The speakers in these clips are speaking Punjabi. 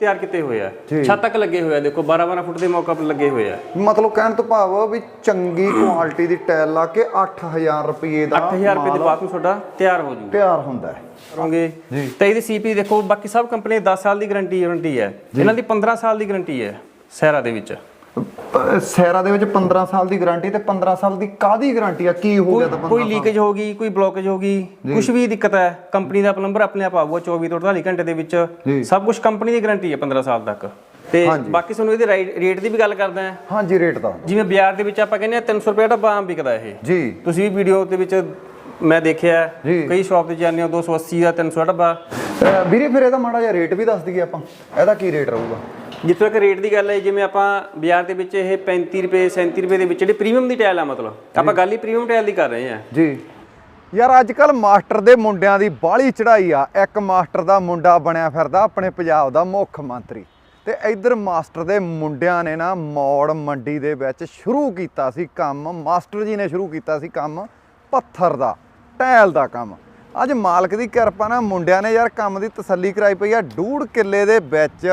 ਤਿਆਰ ਕੀਤੇ ਹੋਏ ਆ। ਜੀ। ਛੱਤ ਤੱਕ ਲੱਗੇ ਹੋਏ ਆ ਦੇਖੋ 12 12 ਫੁੱਟ ਦੇ ਮੌਕਅਪ ਲੱਗੇ ਹੋਏ ਆ। ਮਤਲਬ ਕਹਿਣ ਤੋਂ ਭਾਵ ਵੀ ਚੰਗੀ ਕੁਆਲਿਟੀ ਦੀ ਟਾਇਲ ਲਾ ਕੇ 8000 ਰੁਪਏ ਦਾ 8000 ਰੁਪਏ ਦੇ ਬਾਅਦ ਤੁਹਾਡਾ ਤਿਆਰ ਹੋ ਜੂਗਾ। ਤਿਆਰ ਹੁੰਦਾ ਹੈ। ਕਰੋਗੇ ਜੀ। ਤੇ ਇਹਦੀ ਸੀਪੀ ਦੇਖੋ ਬਾਕੀ ਸਭ ਕੰਪਨੀ 10 ਸਾਲ ਦੀ ਗਾਰੰਟੀ ਵਾਰੰਟੀ ਹੈ। ਇਹਨਾਂ ਦੀ 15 ਸਾਲ ਦੀ ਗਾਰੰਟੀ ਹੈ ਸੈਰਾ ਦੇ ਵਿੱਚ। ਸੈਰਾ ਦੇ ਵਿੱਚ 15 ਸਾਲ ਦੀ ਗਾਰੰਟੀ ਤੇ 15 ਸਾਲ ਦੀ ਕਾਦੀ ਗਾਰੰਟੀ ਆ? ਕੀ ਹੋ ਗਿਆ ਤਾਂ 15 ਕੋਈ ਲੀਕੇਜ ਹੋ ਗਈ ਕੋਈ ਬਲੋਕੇਜ ਹੋ ਗਈ ਕੁਝ ਵੀ ਦਿੱਕਤ ਹੈ ਕੰਪਨੀ ਦਾ ਪਲੰਬਰ ਆਪਣੇ ਆਪ ਆਊਗਾ 24 ਤੋਂ 48 ਘੰਟੇ ਦੇ ਵਿੱਚ। ਸਭ ਕੁਝ ਕੰਪਨੀ ਦੀ ਗਾਰੰਟੀ ਹੈ 15 ਸਾਲ ਤੱਕ। ਤੇ। ਬਾਕੀ ਤੁਹਾਨੂੰ ਇਹਦੇ ਰੇਟ ਦੀ ਵੀ ਗੱਲ ਕਰਦੇ ਹਾਂ। ਹਾਂਜੀ ਰੇਟ ਦਾ ਜਿਵੇਂ ਬਾਜ਼ਾਰ ਦੇ ਵਿੱਚ ਆਪਾਂ ਕਹਿੰਦੇ ਆ 300 ਰੁਪਏ ਦਾ ਬਾਮ ਵਿਕਦਾ ਇਹ। ਜੀ। ਤੁਸੀਂ ਵੀ ਵੀਡੀਓ ਦੇ ਵਿੱਚ ਮੈਂ ਦੇਖਿਆ। ਕਈ ਸ਼ਾਪ ਤੇ ਜਾਂਦੇ ਹੋ 280 ਦਾ 300 ਦਾ। ਡੱਬਾ ਵੀਰੇ ਫਿਰ ਇਹਦਾ ਮਾੜਾ ਜਿਹਾ ਰੇਟ ਵੀ ਦੱਸ ਦਈਏ ਆਪਾਂ। ਇਹਦਾ ਕੀ ਰੇਟ ਰਹੂਗਾ? ਜਿੱਥੋਂ ਤੱਕ ਰੇਟ ਦੀ ਗੱਲ ਹੈ ਜਿਵੇਂ ਆਪਾਂ ਬਾਜ਼ਾਰ ਦੇ ਵਿੱਚ ਇਹ 35 ਰੁਪਏ 37 ਰੁਪਏ ਦੇ ਵਿੱਚ ਜਿਹੜੀ ਪ੍ਰੀਮੀਅਮ ਦੀ ਟਾਇਲ ਆ ਮਤਲਬ। ਆਪਾਂ ਗੱਲ ਹੀ ਪ੍ਰੀਮੀਅਮ ਟਾਇਲ ਦੀ ਕਰ ਰਹੇ ਹਾਂ। ਜੀ। ਯਾਰ ਅੱਜ ਕੱਲ ਮਾਸਟਰ ਦੇ ਮੁੰਡਿਆਂ ਦੀ ਬਾਹਲੀ ਚੜਾਈ ਆ। ਇੱਕ ਮਾਸਟਰ ਦਾ ਮੁੰਡਾ ਬਣਿਆ ਫਿਰਦਾ ਆਪਣੇ ਪੰਜਾਬ ਦਾ ਮੁੱਖ ਮੰਤਰੀ। ਤੇ ਇੱਧਰ ਮਾਸਟਰ ਦੇ ਮੁੰਡਿਆਂ ਨੇ ਨਾ ਮੌੜ ਮੰਡੀ ਦੇ ਵਿੱਚ ਸ਼ੁਰੂ ਕੀਤਾ ਸੀ ਕੰਮ। ਮਾਸਟਰ ਜੀ ਨੇ ਸ਼ੁਰੂ ਕੀਤਾ ਸੀ ਕੰਮ ਪੱਥਰ ਦਾ। ਟਾਇਲ ਦਾ ਕੰਮ। ਅੱਜ ਮਾਲਕ ਦੀ ਕਿਰਪਾ ਨਾਲ ਮੁੰਡਿਆਂ ਨੇ ਯਾਰ ਕੰਮ ਦੀ ਤਸੱਲੀ ਕਰਾਈ ਪਈ ਆ। ਡੂੜ ਕਿੱਲੇ ਦੇ ਵਿੱਚ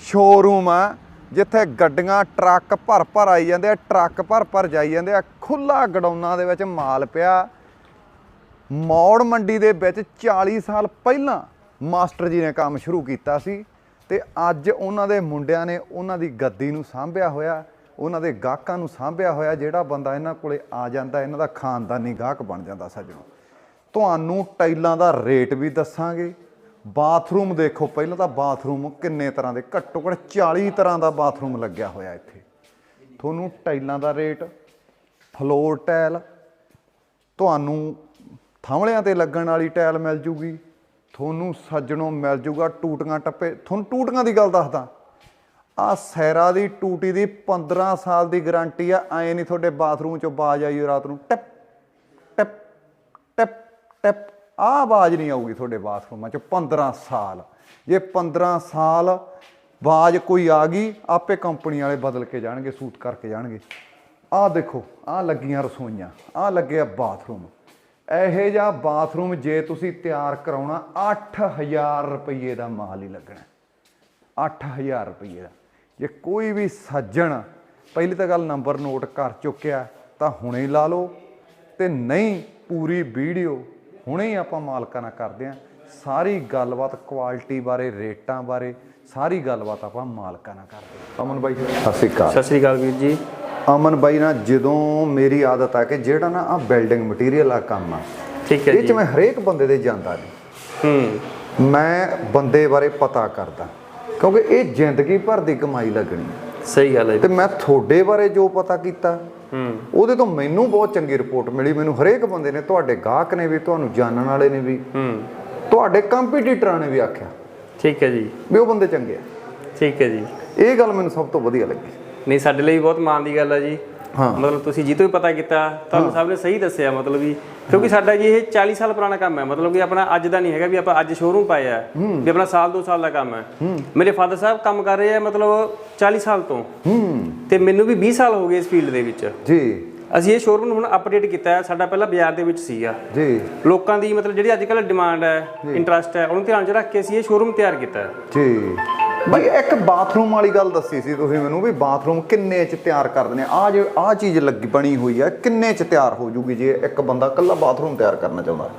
ਸ਼ੋਰੂਮ ਆ, ਜਿੱਥੇ ਗੱਡੀਆਂ ਟਰੱਕ ਭਰ ਭਰ ਆਈ ਜਾਂਦੇ ਆ, ਟਰੱਕ ਭਰ ਭਰ ਜਾਈ ਜਾਂਦੇ ਆ। ਖੁੱਲਾ ਗਡਾਊਨਾਂ ਦੇ ਵਿੱਚ ਮਾਲ ਪਿਆ। ਮੌੜ ਮੰਡੀ ਦੇ ਵਿੱਚ 40 ਸਾਲ ਪਹਿਲਾਂ ਮਾਸਟਰ ਜੀ ਨੇ ਕੰਮ ਸ਼ੁਰੂ ਕੀਤਾ ਸੀ ਤੇ ਅੱਜ ਉਹਨਾਂ ਦੇ ਮੁੰਡਿਆਂ ਨੇ ਉਹਨਾਂ ਦੀ ਗੱਦੀ ਨੂੰ ਸਾਂਭਿਆ ਹੋਇਆ। ਉਹਨਾਂ ਦੇ ਗਾਹਕਾਂ ਨੂੰ ਸਾਂਭਿਆ ਹੋਇਆ ਜਿਹੜਾ ਬੰਦਾ ਇਹਨਾਂ ਕੋਲੇ ਆ ਜਾਂਦਾ, ਇਹਨਾਂ ਦਾ ਖਾਨਦਾਨੀ ਗਾਹਕ ਬਣ ਜਾਂਦਾ ਸੱਜਣੋ। ਤੁਹਾਨੂੰ ਟਾਈਲਾਂ ਦਾ ਰੇਟ ਵੀ ਦੱਸਾਂਗੇ। ਬਾਥਰੂਮ ਦੇਖੋ, ਪਹਿਲਾਂ ਤਾਂ ਬਾਥਰੂਮ ਕਿੰਨੇ ਤਰ੍ਹਾਂ ਦੇ, ਘੱਟੋ ਘੱਟ 40 ਤਰ੍ਹਾਂ ਦਾ ਬਾਥਰੂਮ ਲੱਗਿਆ ਹੋਇਆ ਇੱਥੇ। ਤੁਹਾਨੂੰ ਟਾਈਲਾਂ ਦਾ ਰੇਟ, ਫਲੋਰ ਟਾਇਲ, ਤੁਹਾਨੂੰ ਥਾਂਵਲਿਆਂ ਤੇ ਲੱਗਣ ਵਾਲੀ ਟਾਇਲ ਮਿਲ ਜੂਗੀ। ਤੁਹਾਨੂੰ ਸੱਜਣੋਂ ਮਿਲ ਜੂਗਾ ਟੂਟੀਆਂ ਟੱਪੇ, ਤੁਹਾਨੂੰ ਟੂਟੀਆਂ ਦੀ ਗੱਲ ਦੱਸਦਾ। ਆ ਸੈਰਾ ਦੀ ਟੂਟੀ ਦੀ 15 ਸਾਲ ਦੀ ਗਾਰੰਟੀ ਆ, ਐ ਨਹੀਂ ਤੁਹਾਡੇ ਬਾਥਰੂਮ ਚੋਂ ਬਾਜ ਆਈ ਰਾਤ ਨੂੰ, ਟਿਪ ਟਿਪ ਟਿਪ ਟਿਪ, ਆ ਆਵਾਜ਼ ਨਹੀਂ ਆਊਗੀ ਤੁਹਾਡੇ ਬਾਥਰੂਮਾਂ ਚ 15 ਸਾਲ। ਜੇ 15 ਸਾਲ ਬਾਜ ਕੋਈ ਆ ਗਈ, ਆਪੇ ਕੰਪਨੀ ਵਾਲੇ ਬਦਲ ਕੇ ਜਾਣਗੇ ਸੂਟ ਕਰਕੇ ਜਾਣਗੇ। ਆਹ ਦੇਖੋ ਆਹ ਲੱਗੀਆਂ ਰਸੋਈਆਂ ਆਹ ਲੱਗਿਆ ਬਾਥਰੂਮ। ਇਹੋ ਜਿਹਾ ਬਾਥਰੂਮ ਜੇ ਤੁਸੀਂ ਤਿਆਰ ਕਰਾਉਣਾ 8000 ਰੁਪਏ ਦਾ ਮਾਲ ਹੀ ਲੱਗਣਾ। 8000 ਰੁਪਏ ਦਾ। ਜੇ ਕੋਈ ਵੀ ਸੱਜਣ ਪਹਿਲੀ ਤਾਂ ਗੱਲ ਨੰਬਰ ਨੋਟ ਕਰ ਚੁੱਕਿਆ ਤਾਂ ਹੁਣੇ ਲਾ ਲਓ ਤੇ ਨਹੀਂ ਪੂਰੀ ਵੀਡੀਓ ਹੁਣੇ ਹੀ ਆਪਾਂ ਮਾਲਕਾਂ ਨਾਲ ਕਰਦੇ ਆਂ ਸਾਰੀ ਗੱਲਬਾਤ ਕੁਆਲਿਟੀ ਬਾਰੇ ਰੇਟਾਂ ਬਾਰੇ ਸਾਰੀ ਗੱਲਬਾਤ ਆਪਾਂ ਮਾਲਕਾਂ ਨਾਲ ਕਰਦੇ ਹਾਂ। ਅਮਨ ਬਾਈ ਸਤਿ ਸ਼੍ਰੀ ਅਕਾਲ। ਸਤਿ ਸ੍ਰੀ ਅਕਾਲ ਵੀਰ ਜੀ। ਅਮਨ ਬਾਈ ਨਾ ਜਦੋਂ ਮੇਰੀ ਆਦਤ ਆ ਕਿ ਜਿਹੜਾ ਨਾ ਆ ਬਿਲਡਿੰਗ ਮਟੀਰੀਅਲ ਆ ਕੰਮ ਆ ਠੀਕ ਹੈ ਇਹ ਜੀ। ਚ ਮੈਂ ਹਰੇਕ ਬੰਦੇ ਦੇ ਜਾਂਦਾ ਨਹੀਂ ਹੂੰ। ਮੈਂ ਬੰਦੇ ਬਾਰੇ ਪਤਾ ਕਰਦਾ। ਕਿਉਂਕਿ ਇਹ ਜ਼ਿੰਦਗੀ ਭਰ ਦੀ ਕਮਾਈ ਲੱਗਣੀ ਹੈ। ਸਹੀ ਗੱਲ ਹੈ ਤੇ ਮੈਂ ਤੁਹਾਡੇ ਬਾਰੇ ਜੋ ਪਤਾ ਕੀਤਾ ਹੂੰ। ਉਹਦੇ ਤੋਂ ਮੈਨੂੰ ਬਹੁਤ ਚੰਗੀ ਰਿਪੋਰਟ ਮਿਲੀ। ਮੈਨੂੰ ਹਰੇਕ ਬੰਦੇ ਨੇ ਤੁਹਾਡੇ ਗਾਹਕ ਨੇ ਵੀ ਤੁਹਾਨੂੰ ਜਾਣਨ ਵਾਲੇ ਨੇ ਵੀ ਹੂੰ। ਤੁਹਾਡੇ ਕੰਪੀਟੀਟਰਾਂ ਨੇ ਵੀ ਆਖਿਆ ਠੀਕ ਹੈ ਜੀ। ਵੀ ਉਹ ਬੰਦੇ ਚੰਗੇ ਆ। ਠੀਕ ਹੈ ਜੀ। ਇਹ ਗੱਲ ਮੈਨੂੰ ਸਭ ਤੋਂ ਵਧੀਆ ਲੱਗੀ। ਨਹੀਂ ਸਾਡੇ ਲਈ ਬਹੁਤ ਮਾਣ ਦੀ ਗੱਲ ਹੈ ਜੀ। ਮਤਲਬ ਤੁਸੀਂ ਜਿੱਤੋਂ ਵੀ ਪਤਾ ਕੀਤਾ ਤੁਹਾਨੂੰ ਸਭ ਨੇ ਸਹੀ ਦੱਸਿਆ ਮਤਲਬ ਵੀ ਕਿਉਂਕਿ ਸਾਡਾ ਜੀ ਇਹ 40 ਸਾਲ ਪੁਰਾਣਾ ਕੰਮ ਹੈ ਮਤਲਬ ਕਿ ਆਪਣਾ ਅੱਜ ਦਾ ਨਹੀਂ ਹੈਗਾ ਵੀ ਆਪਾਂ ਅੱਜ ਸ਼ੋਰੂਮ ਪਾਇਆ ਹੈ ਵੀ ਆਪਣਾ ਸਾਲ ਦੋ ਸਾਲ ਦਾ ਕੰਮ ਹੈ। ਮੇਰੇ ਫਾਦਰ ਸਾਹਿਬ ਕੰਮ ਕਰ ਰਹੇ ਆ ਮਤਲਬ 40 ਸਾਲ ਤੋਂ। ਤੇ ਮੈਨੂੰ ਵੀ 20 ਸਾਲ ਹੋ ਗਏ ਇਸ ਫੀਲਡ ਦੇ ਵਿੱਚ। ਜੀ। ਅਸੀਂ ਇਹ ਸ਼ੋਰੂਮ ਨੂੰ ਹੁਣ ਅਪਡੇਟ ਕੀਤਾ ਹੈ ਸਾਡਾ ਪਹਿਲਾਂ ਬਾਜ਼ਾਰ ਦੇ ਵਿੱਚ ਸੀਗਾ। ਜੀ। ਲੋਕਾਂ ਦੀ ਮਤਲਬ ਜਿਹੜੀ ਅੱਜ ਕੱਲ੍ਹ ਡਿਮਾਂਡ ਹੈ ਇੰਟਰਸਟ ਹੈ ਉਹਨੂੰ ਧਿਆਨ 'ਚ ਰੱਖ ਕੇ ਅਸੀਂ ਇਹ ਸ਼ੋਰੂਮ ਤਿਆਰ ਕੀਤਾ ਹੈ। ਜੀ। ਬਈ ਇੱਕ ਬਾਥਰੂਮ ਵਾਲੀ ਗੱਲ ਦੱਸੀ ਸੀ ਤੁਸੀਂ ਮੈਨੂੰ ਵੀ ਬਾਥਰੂਮ ਕਿੰਨੇ ਚ ਤਿਆਰ ਕਰਦੇ ਨੇ? ਆ ਜੇ ਆ ਚੀਜ਼ ਲੱਗੀ ਬਣੀ ਹੋਈ ਆ ਕਿੰਨੇ ਚ ਤਿਆਰ ਹੋ ਜੂਗੀ ਜੇ ਇੱਕ ਬੰਦਾ ਇਕੱਲਾ ਬਾਥਰੂਮ ਤਿਆਰ ਕਰਨਾ ਚਾਹੁੰਦਾ?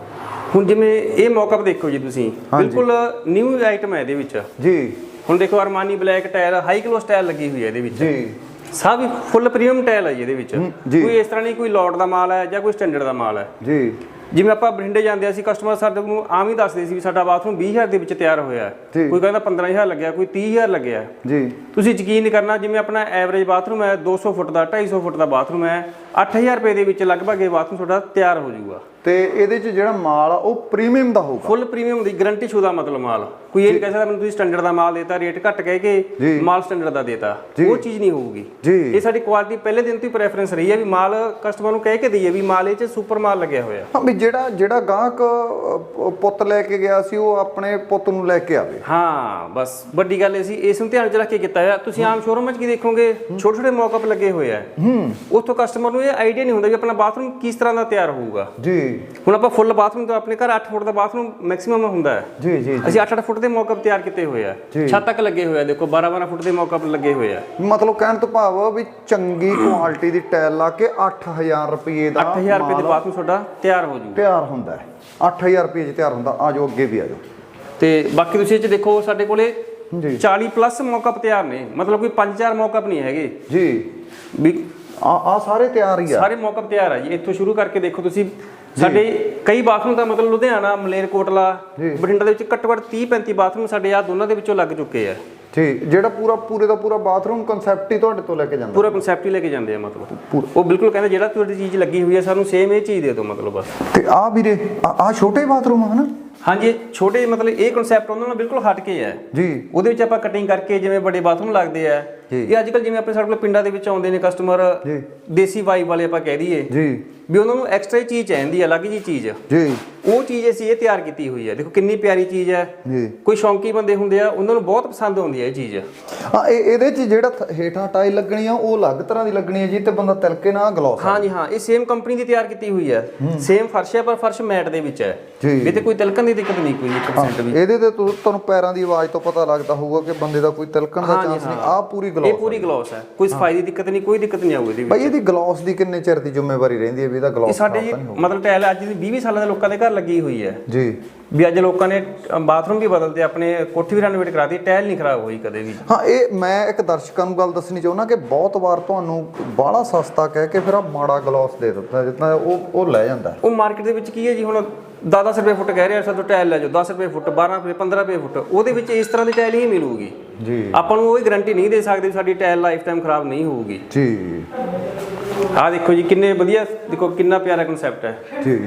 ਹੁਣ ਜਿਵੇਂ ਇਹ ਮੌਕਅਪ ਦੇਖੋ ਜੀ ਤੁਸੀਂ ਬਿਲਕੁਲ ਨਿਊ ਆਈਟਮ ਹੈ ਇਹਦੇ ਵਿੱਚ। ਜੀ। ਹੁਣ ਦੇਖੋ Armani black tile high gloss tile ਲੱਗੀ ਹੋਈ ਹੈ ਇਹਦੇ ਵਿੱਚ। ਜੀ। ਸਭ ਫੁੱਲ ਪ੍ਰੀਮੀਅਮ ਟਾਇਲ ਹੈ ਜੀ ਇਹਦੇ ਵਿੱਚ। ਕੋਈ ਇਸ ਤਰ੍ਹਾਂ ਨਹੀਂ ਕੋਈ ਲੋਟ ਦਾ ਮਾਲ ਹੈ ਜਾਂ ਕੋਈ ਸਟੈਂਡਰਡ ਦਾ ਮਾਲ ਹੈ। ਜੀ। ਜਿਵੇਂ ਆਪਾਂ ਬਠਿੰਡੇ ਜਾਂਦੇ ਸੀ ਕਸਟਮਰ ਸਾਡੇ ਨੂੰ ਆਮ ਹੀ ਦੱਸਦੇ ਸੀ ਵੀ ਸਾਡਾ ਬਾਥਰੂਮ 20000 ਦੇ ਵਿੱਚ ਤਿਆਰ ਹੋਇਆ। ਕੋਈ ਕਹਿੰਦਾ 15000 ਲੱਗਿਆ ਕੋਈ 30000 ਲੱਗਿਆ। ਜੀ। ਤੁਸੀਂ ਯਕੀਨ ਨਹੀਂ ਕਰਨਾ ਜਿਵੇਂ ਆਪਣਾ ਐਵਰੇਜ ਬਾਥਰੂਮ ਹੈ 200 ਫੁੱਟ ਦਾ 250 ਫੁੱਟ ਦਾ ਬਾਥਰੂਮ ਹੈ 8000 ਰੁਪਏ ਦੇ ਵਿੱਚ ਲਗਭਗ ਇਹ ਬਾਥਰੂਮ ਤੁਹਾਡਾ ਤਿਆਰ ਹੋ ਜਾਊਗਾ। ਤੇ ਇਹਦੇ ਚ ਜਿਹੜਾ ਮਾਲ ਆ ਉਹ ਪ੍ਰੀਮੀਅਮ ਦਾ ਹੋਊਗਾ? ਫੁੱਲ ਪ੍ਰੀਮੀਅਮ ਦੀ ਗਾਰੰਟੀ ਸ਼ੁਦਾ ਮਤਲਬ ਮਾਲ। ਕੋਈ ਇਹ ਨਹੀਂ ਕਹਿ ਸਕਦਾ ਮੈਨੂੰ ਤੁਸੀਂ ਸਟੈਂਡਰਡ ਦਾ ਮਾਲ ਦੇਤਾ ਰੇਟ ਘੱਟ ਕਹਿ। ਕੇ ਮਾਲ ਸਟੈਂਡਰਡ ਦਾ ਦੇਤਾ। ਉਹ ਚੀਜ਼ ਨਹੀਂ ਹੋਊਗੀ। ਇਹ ਸਾਡੀ ਕੁਆਲਿਟੀ ਪਹਿਲੇ ਦਿਨ ਤੋਂ ਹੀ ਪ੍ਰੈਫਰੈਂਸ ਰਹੀ ਹੈ ਵੀ ਮਾਲ ਕਸਟਮਰ ਨੂੰ ਕਹਿ ਕੇ ਦਈਏ ਵੀ ਮਾਲ ਇਹ ਚ ਸੁਪਰ ਮਾਲ ਲੱਗਿਆ ਹੋਇਆ। ਹਾਂ ਵੀ ਜਿਹੜਾ ਜਿਹੜਾ ਗਾਹਕ ਪੁੱਤ ਲੈ ਕੇ ਗਿਆ ਸੀ ਉਹ ਆਪਣੇ ਪੁੱਤ ਨੂੰ ਲੈ ਕੇ ਆਵੇ। ਹਾਂ ਬਸ। ਵੱਡੀ ਗੱਲ ਇਹ ਸੀ ਇਸ ਨੂੰ ਧਿਆਨ ਚ ਰੱਖ ਕੇ ਕੀਤਾ ਹੈ ਤੁਸੀਂ ਆਮ ਸ਼ੋਰੂਮ ਵਿੱਚ ਕੀ ਦੇਖੋਗੇ? ਛੋਟੇ ਛੋਟੇ ਮੌਕਅਪ ਲੱਗੇ ਹੋਏ ਆ। ਹੂੰ। ਉੱਥੋਂ ਕਸਟਮਰ ਨੂੰ ਇਹ ਆਈਡੀਆ ਨਹੀਂ ਹੁੰਦਾ ਵੀ ਆਪਣਾ ਬਾਥਰੂਮ ਕਿਸ ਤਰ੍ਹਾਂ ਦਾ ਤਿਆਰ ਹੋਊਗਾ। ਜੀ। ਹੁਣ ਆਪਾਂ ਫੁੱਲ ਬਾਥਰੂਮ ਤੋਂ ਆਪਣੇ ਘਰ 8 ਫੁੱਟ ਦਾ ਬਾਥਰੂਮ ਮੈਕਸਿਮਮ ਹੁੰਦਾ ਹੈ। ਜੀ ਜੀ ਅਸੀਂ 8-8 ਫੁੱਟ ਦੇ ਮੌਕਅਪ ਤਿਆਰ ਕੀਤੇ ਹੋਏ ਆ। ਛੱਤ ਤੱਕ ਲੱਗੇ ਹੋਏ ਆ ਦੇਖੋ 12-12 ਫੁੱਟ ਦੇ ਮੌਕਅਪ ਲੱਗੇ ਹੋਏ ਆ। ਮਤਲਬ ਕਹਿਣ ਤੋਂ ਭਾਵ ਵੀ ਚੰਗੀ ਕੁਆਲਿਟੀ ਦੀ ਟਾਇਲ ਲਾ ਕੇ 8000 ਰੁਪਏ ਦਾ 8000 ਰੁਪਏ ਦੇ ਬਾਥਰੂਮ ਤੁਹਾਡਾ ਤਿਆਰ ਹੋ ਜੂ ਤਿਆਰ ਹੁੰਦਾ ਹੈ। 8000 ਰੁਪਏ ਚ ਤਿਆਰ ਹੁੰਦਾ ਆ ਜਾਓ ਅੱਗੇ ਵੀ ਆ ਜਾਓ। ਤੇ ਬਾਕੀ ਤੁਸੀਂ ਇਹ ਚ ਦੇਖੋ ਸਾਡੇ ਕੋਲੇ ਜੀ। 40 ਪਲੱਸ ਮੌਕਅਪ ਤਿਆਰ ਨੇ। ਮਤਲਬ ਕੋਈ 5-4 ਮੌਕਅਪ ਨਹੀਂ ਹੈਗੇ। ਜੀ। ਆ ਆ ਸਾਰੇ ਤਿਆਰ ਹੀ ਆ। ਸਾਰੇ ਮੌਕਅਪ ਤਿਆਰ ਆ ਜੀ। ਇੱਥੋਂ ਸ਼ੁਰੂ ਕਰਕੇ ਦੇਖੋ ਤੁਸੀਂ ਸਾਡੇ ਕਈ ਬਾਥਰੂਮ ਤਾਂ ਮਤਲਬ ਲੁਧਿਆਣਾ ਮਲੇਰਕੋਟਲਾ। ਬਠਿੰਡਾ ਦੇ ਵਿੱਚ ਘੱਟੋ ਘੱਟ 30 35 ਬਾਥਰੂਮ ਸਾਡੇ ਆ ਦੋਨਾਂ ਦੇ ਵਿੱਚੋਂ ਲੱਗ ਚੁੱਕੇ ਆ। ਜੀ ਜਿਹੜਾ ਪੂਰਾ ਪੂਰੇ ਦਾ ਪੂਰਾ ਬਾਥਰੂਮ ਕਨਸੈਪਟ ਹੀ ਤੁਹਾਡੇ ਤੋਂ ਲੈ ਕੇ ਜਾਂਦਾ। ਪੂਰਾ ਕਨਸੈਪਟ ਹੀ ਲੈ ਕੇ ਜਾਂਦੇ ਆ ਮਤਲਬ। ਉਹ ਬਿਲਕੁਲ ਕਹਿੰਦੇ ਜਿਹੜਾ ਤੁਹਾਡੀ ਚੀਜ਼ ਲੱਗੀ ਹੋਈ ਹੈ ਸਾਨੂੰ ਸੇਮ ਇਹ ਚੀਜ਼ ਦੇ ਦਿਓ ਮਤਲਬ ਬਸ। ਤੇ ਆ ਵੀਰੇ ਆ ਛੋਟੇ ਬਾਥਰੂਮ ਆ ਹਨਾ ਹਾਂਜੀ ਛੋਟੇ ਮਤਲਬ ਇਹ ਕਨਸੈਪਟ ਉਹਨਾਂ ਨਾਲ ਬਿਲਕੁਲ ਹਟ ਕੇ ਹੈ ਜੀ। ਉਹਦੇ ਵਿੱਚ ਆਪਾਂ ਕਟਿੰਗ ਕਰਕੇ ਜਿਵੇਂ ਵੱਡੇ ਬਾਥਰੂਮ ਲੱਗਦੇ ਆ। ਇਹ ਅੱਜ ਕੱਲ ਜਿਵੇਂ ਆਪਣੇ ਸਾਡੇ ਕੋਲ ਪਿੰਡਾਂ ਦੇ ਵਿੱਚ ਆਉਂਦੇ ਨੇ ਕਸਟਮਰ ਜੀ। ਦੇਸੀ ਵਾਈਬ ਵਾਲੇ ਆਪਾਂ ਕਹਿ ਦਈਏ। ਜੀ। ਵੀ ਉਹਨਾਂ ਨੂੰ ਐਕਸਟਰਾ ਚੀਜ਼ ਚਾਹੀਦੀ ਹੈ ਅਲੱਗ ਜੀ ਚੀਜ਼। ਜੀ। ਉਹ ਚੀਜ਼ ਅਸੀਂ ਇਹ ਤਿਆਰ ਕੀਤੀ ਹੋਈ ਹੈ। ਦੇਖੋ ਕਿੰਨੀ ਪਿਆਰੀ ਚੀਜ਼ ਹੈ। ਜੀ। ਕੋਈ ਸ਼ੌਂਕੀ ਬੰਦੇ ਹੁੰਦੇ ਆ ਉਹਨਾਂ ਨੂੰ ਬਹੁਤ ਪਸੰਦ ਆਉਂਦੀ ਹੈ ਇਹ ਚੀਜ਼। ਆ ਇਹ ਇਹਦੇ ਚ ਜਿਹੜਾ ਹੇਠਾਂ ਟਾਈ ਲੱਗਣੀ ਆ ਉਹ ਅਲੱਗ ਤਰ੍ਹਾਂ ਦੀ ਲੱਗਣੀ ਹੈ ਜੀ ਤੇ ਬੰਦਾ ਤਿਲਕੇ ਨਾ ਗਲੋਸ ਹਾਂਜੀ ਹਾਂ। ਇਹ ਸੇਮ ਕੰਪਨੀ ਦੀ ਤਿਆਰ ਕੀਤੀ ਹੋਈ ਹੈ। ਸੇਮ ਫਰਸ਼ ਹੈ ਪਰ ਫਰਸ਼ ਮੈਟ ਦੇ ਵਿੱਚ ਹੈ। ਜੀ। ਇਹ ਤੇ ਕੋਈ ਤਿਲਕਣ ਦੀ ਦਿੱਕਤ ਨਹੀਂ ਕੋਈ 1% ਵੀ। ਇਹਦੇ ਤੇ ਤੁਹਾਨੂੰ ਪੈਰਾਂ ਦੀ ਆਵਾਜ਼ ਤੋਂ ਪਤਾ ਲੱਗਦਾ ਹੋਊਗਾ ਕਿ ਬੰਦੇ ਦਾ ਕੋਈ ਤਿਲਕਣ ਦਾ ਚਾਂਸ ਨਹੀਂ। ਹਾਂ। ਆ ਪੂਰੀ ਇਹ ਗਲੋਸ ਪੂਰੀ ਗਲੋਸ ਹੈ। ਕੋਈ ਸਫ਼ਾਈ ਦੀ ਦਿੱਕਤ ਨਹੀਂ ਕੋਈ ਦਿੱਕਤ ਨਹੀਂ ਆਊਗੀ ਇਹਦੇ ਵਿੱਚ। ਬਈ ਇਹਦੀ ਗਲੋਸ ਦੀ ਕਿੰਨੇ ਚਿਰ ਦੀ ਜ਼ਿੰਮੇਵਾਰੀ ਰਹਿੰਦੀ ਹੈ ਵੀ ਇਹਦਾ ਇਹ ਗਲੋਸ ਸਾਡੇ ਜੀ ਮਤਲਬ ਟਾਇਲ ਅੱਜ ਦੀ 20 ਸਾਲਾਂ ਦੇ ਲੋਕਾਂ ਦੇ ਘਰ ਲੱਗੀ ਹੋਈ ਹੈ। ਜੀ। ਵੀ ਅੱਜ ਲੋਕਾਂ ਨੇ ਬਾਥਰੂਮ ਵੀ ਬਦਲਦੇ ਆਪਣੇ ਕੋਠੀ ਵੀ ਰੈਨੋਵੇਟ ਕਰਾਤੀ ਟਾਇਲ ਨਹੀਂ ਖਰਾਬ ਹੋਈ ਕਦੇ ਵੀ। ਹਾਂ ਇਹ ਮੈਂ ਇੱਕ ਦਰਸ਼ਕਾਂ ਨੂੰ ਗੱਲ ਦੱਸਣੀ ਚਾਹੁੰਦਾ ਕਿ ਬਹੁਤ ਵਾਰ ਤੁਹਾਨੂੰ ਬਾਹਲਾ ਸਸਤਾ ਕਹਿ ਕੇ ਫਿਰ ਆ ਮਾੜਾ ਗਲੋਸ ਦੇ ਦਿੱਤਾ ਜਿੱਦਾਂ ਉਹ ਉਹ ਲੈ ਜਾਂਦਾ। ਉਹ ਮਾਰਕੀਟ ਦੇ ਵਿੱਚ ਕੀ ਹੈ ਜੀ ਹੁਣ 10-10 ਰੁਪਏ ਫੁੱਟ ਕਹਿ ਰਿਹਾ ਸਾਡੇ ਟਾਇਲ ਲੈ ਜਾਓ 10 ਰੁਪਏ ਫੁੱਟ 12 ਰੁਪਏ 15 ਰੁਪਏ ਫੁੱਟ ਉਹਦੇ ਵਿੱਚ ਇਸ ਤਰ੍ਹਾਂ ਦੀ ਟਾਇਲ ਹੀ ਮਿਲੂਗੀ। ਜੀ। ਆਪਾਂ ਨੂੰ ਉਹ ਗਾਰੰਟੀ ਨਹੀਂ ਦੇ ਸਕਦੇ ਸਾਡੀ ਟਾਇਲ ਲਾਈਫ ਟਾਈਮ ਖਰਾਬ ਨਹੀਂ ਹੋਊਗੀ। ਜੀ। ਆਹ ਦੇਖੋ ਜੀ ਕਿੰਨੇ ਵਧੀਆ ਦੇਖੋ ਕਿੰਨਾ ਪਿਆਰਾ ਕਨਸੈਪਟ ਹੈ। ਜੀ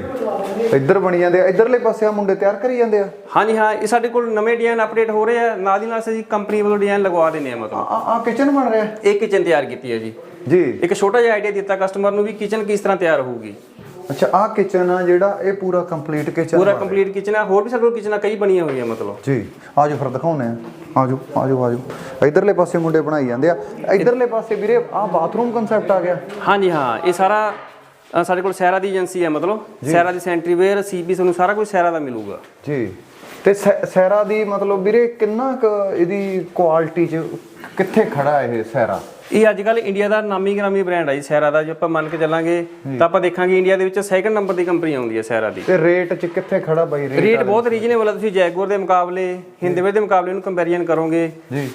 ਇੱਧਰ ਬਣੀ ਜਾਂਦੇ ਆ ਇੱਧਰਲੇ ਪਾਸੇ ਆ ਮੁੰਡੇ ਤਿਆਰ ਕਰੀ ਜਾਂਦੇ ਆ? ਹਾਂਜੀ ਹਾਂ ਇਹ ਸਾਡੇ ਕੋਲ ਨਵੇਂ ਡਿਜ਼ਾਈਨ ਅਪਡੇਟ ਹੋ ਰਹੇ ਆ ਨਾਲ ਦੀ ਨਾਲ ਅਸੀਂ ਕੰਪਨੀ ਵੱਲੋਂ ਡਿਜ਼ਾਈਨ ਲਗਵਾ ਦਿੰਦੇ ਆ ਮਤਲਬ। ਆ ਆ ਕਿਚਨ ਬਣ ਰਿਹਾ? ਇਹ ਕਿਚਨ ਤਿਆਰ ਕੀਤੀ ਹੈ ਜੀ। ਜੀ। ਇੱਕ ਛੋਟਾ ਜਿਹਾ ਆਈਡੀਆ ਦਿੱਤਾ ਕਸਟਮਰ ਨੂੰ ਵੀ ਕਿਚਨ ਕਿਸ ਤਰ੍ਹਾਂ ਤਿਆਰ ਹੋਊਗੀ। ਅੱਛਾ ਆ ਕਿਚਨ ਆ ਜਿਹੜਾ ਇਹ ਪੂਰਾ ਕੰਪਲੀਟ ਕਿਚਨ ਪੂਰਾ ਕੰਪਲੀਟ ਕਿਚਨ ਹੈ ਹੋਰ ਵੀ ਸਾਡੇ ਕੋਲ ਕਿਚਨਾਂ ਕਈ ਬਣੀਆਂ ਹੋਈਆਂ ਮਤਲਬ। ਜੀ ਆਜੋ ਫਿਰ ਦਿਖਾਉਨੇ ਆ ਆਜੋ ਆਜੋ ਆਜੋ ਇਧਰਲੇ ਪਾਸੇ ਮੁੰਡੇ ਬਣਾਈ ਜਾਂਦੇ ਆ। ਇਧਰਲੇ ਪਾਸੇ ਵੀਰੇ ਆ ਬਾਥਰੂਮ ਕਨਸੈਪਟ ਆ ਗਿਆ। ਹਾਂਜੀ ਹਾਂ ਇਹ ਸਾਰਾ ਅ, ਸਾਡੇ ਕੋਲ ਸੈਰਾ ਦੀ ਏਜੰਸੀ ਹੈ ਮਤਲਬ। ਸੈਰਾ ਦੀ ਸੈਂਟਰੀ ਵੇਅਰ ਸੀਪੀ ਤੁਹਾਨੂੰ ਸਾਰਾ ਕੁਝ ਸੈਰਾ ਦਾ ਮਿਲੂਗਾ। ਜੀ। ਤੇ ਸੈ- ਸੈਰਾ ਦੀ ਮਤਲਬ ਵੀਰੇ ਕਿੰਨਾ ਕੁ ਇਹਦੀ ਕੁਆਲਿਟੀ ਚ ਕਿੱਥੇ ਖੜਾ ਇਹ ਸੈਰਾ ਇਹ ਅੱਜ ਕੱਲ ਇੰਡੀਆ ਦਾ ਨਾਮੀ ਗ੍ਰਾਮੀ ਬ੍ਰਾਂਡ ਹੈ ਜੀ ਸੈਰਾ ਦਾ ਜੇ ਆਪਾਂ ਮੰਨ ਕੇ ਚੱਲਾਂਗੇ ਤਾਂ ਆਪਾਂ ਦੇਖਾਂਗੇ ਇੰਡੀਆ ਦੇ ਵਿੱਚ ਸੈਕੰਡ ਨੰਬਰ ਦੀ ਕੰਪਨੀ ਆਉਂਦੀ ਹੈ ਸੈਰਾ ਦੀ। ਤੇ ਰੇਟ ਚ ਕਿੱਥੇ ਖੜਾ ਬਾਈ ਰੇਟ ਰੇਟ ਬਹੁਤ ਰੀਜਨੇਬਲ ਹੈ ਤੁਸੀਂ ਜੈਗੁਆਰ ਦੇ ਮੁਕਾਬਲੇ ਹਿੰਦਵੇ ਦੇ ਮੁਕਾਬਲੇ ਨੂੰ ਕੰਪੈਰੀਜ਼ਨ ਕਰੋਗੇ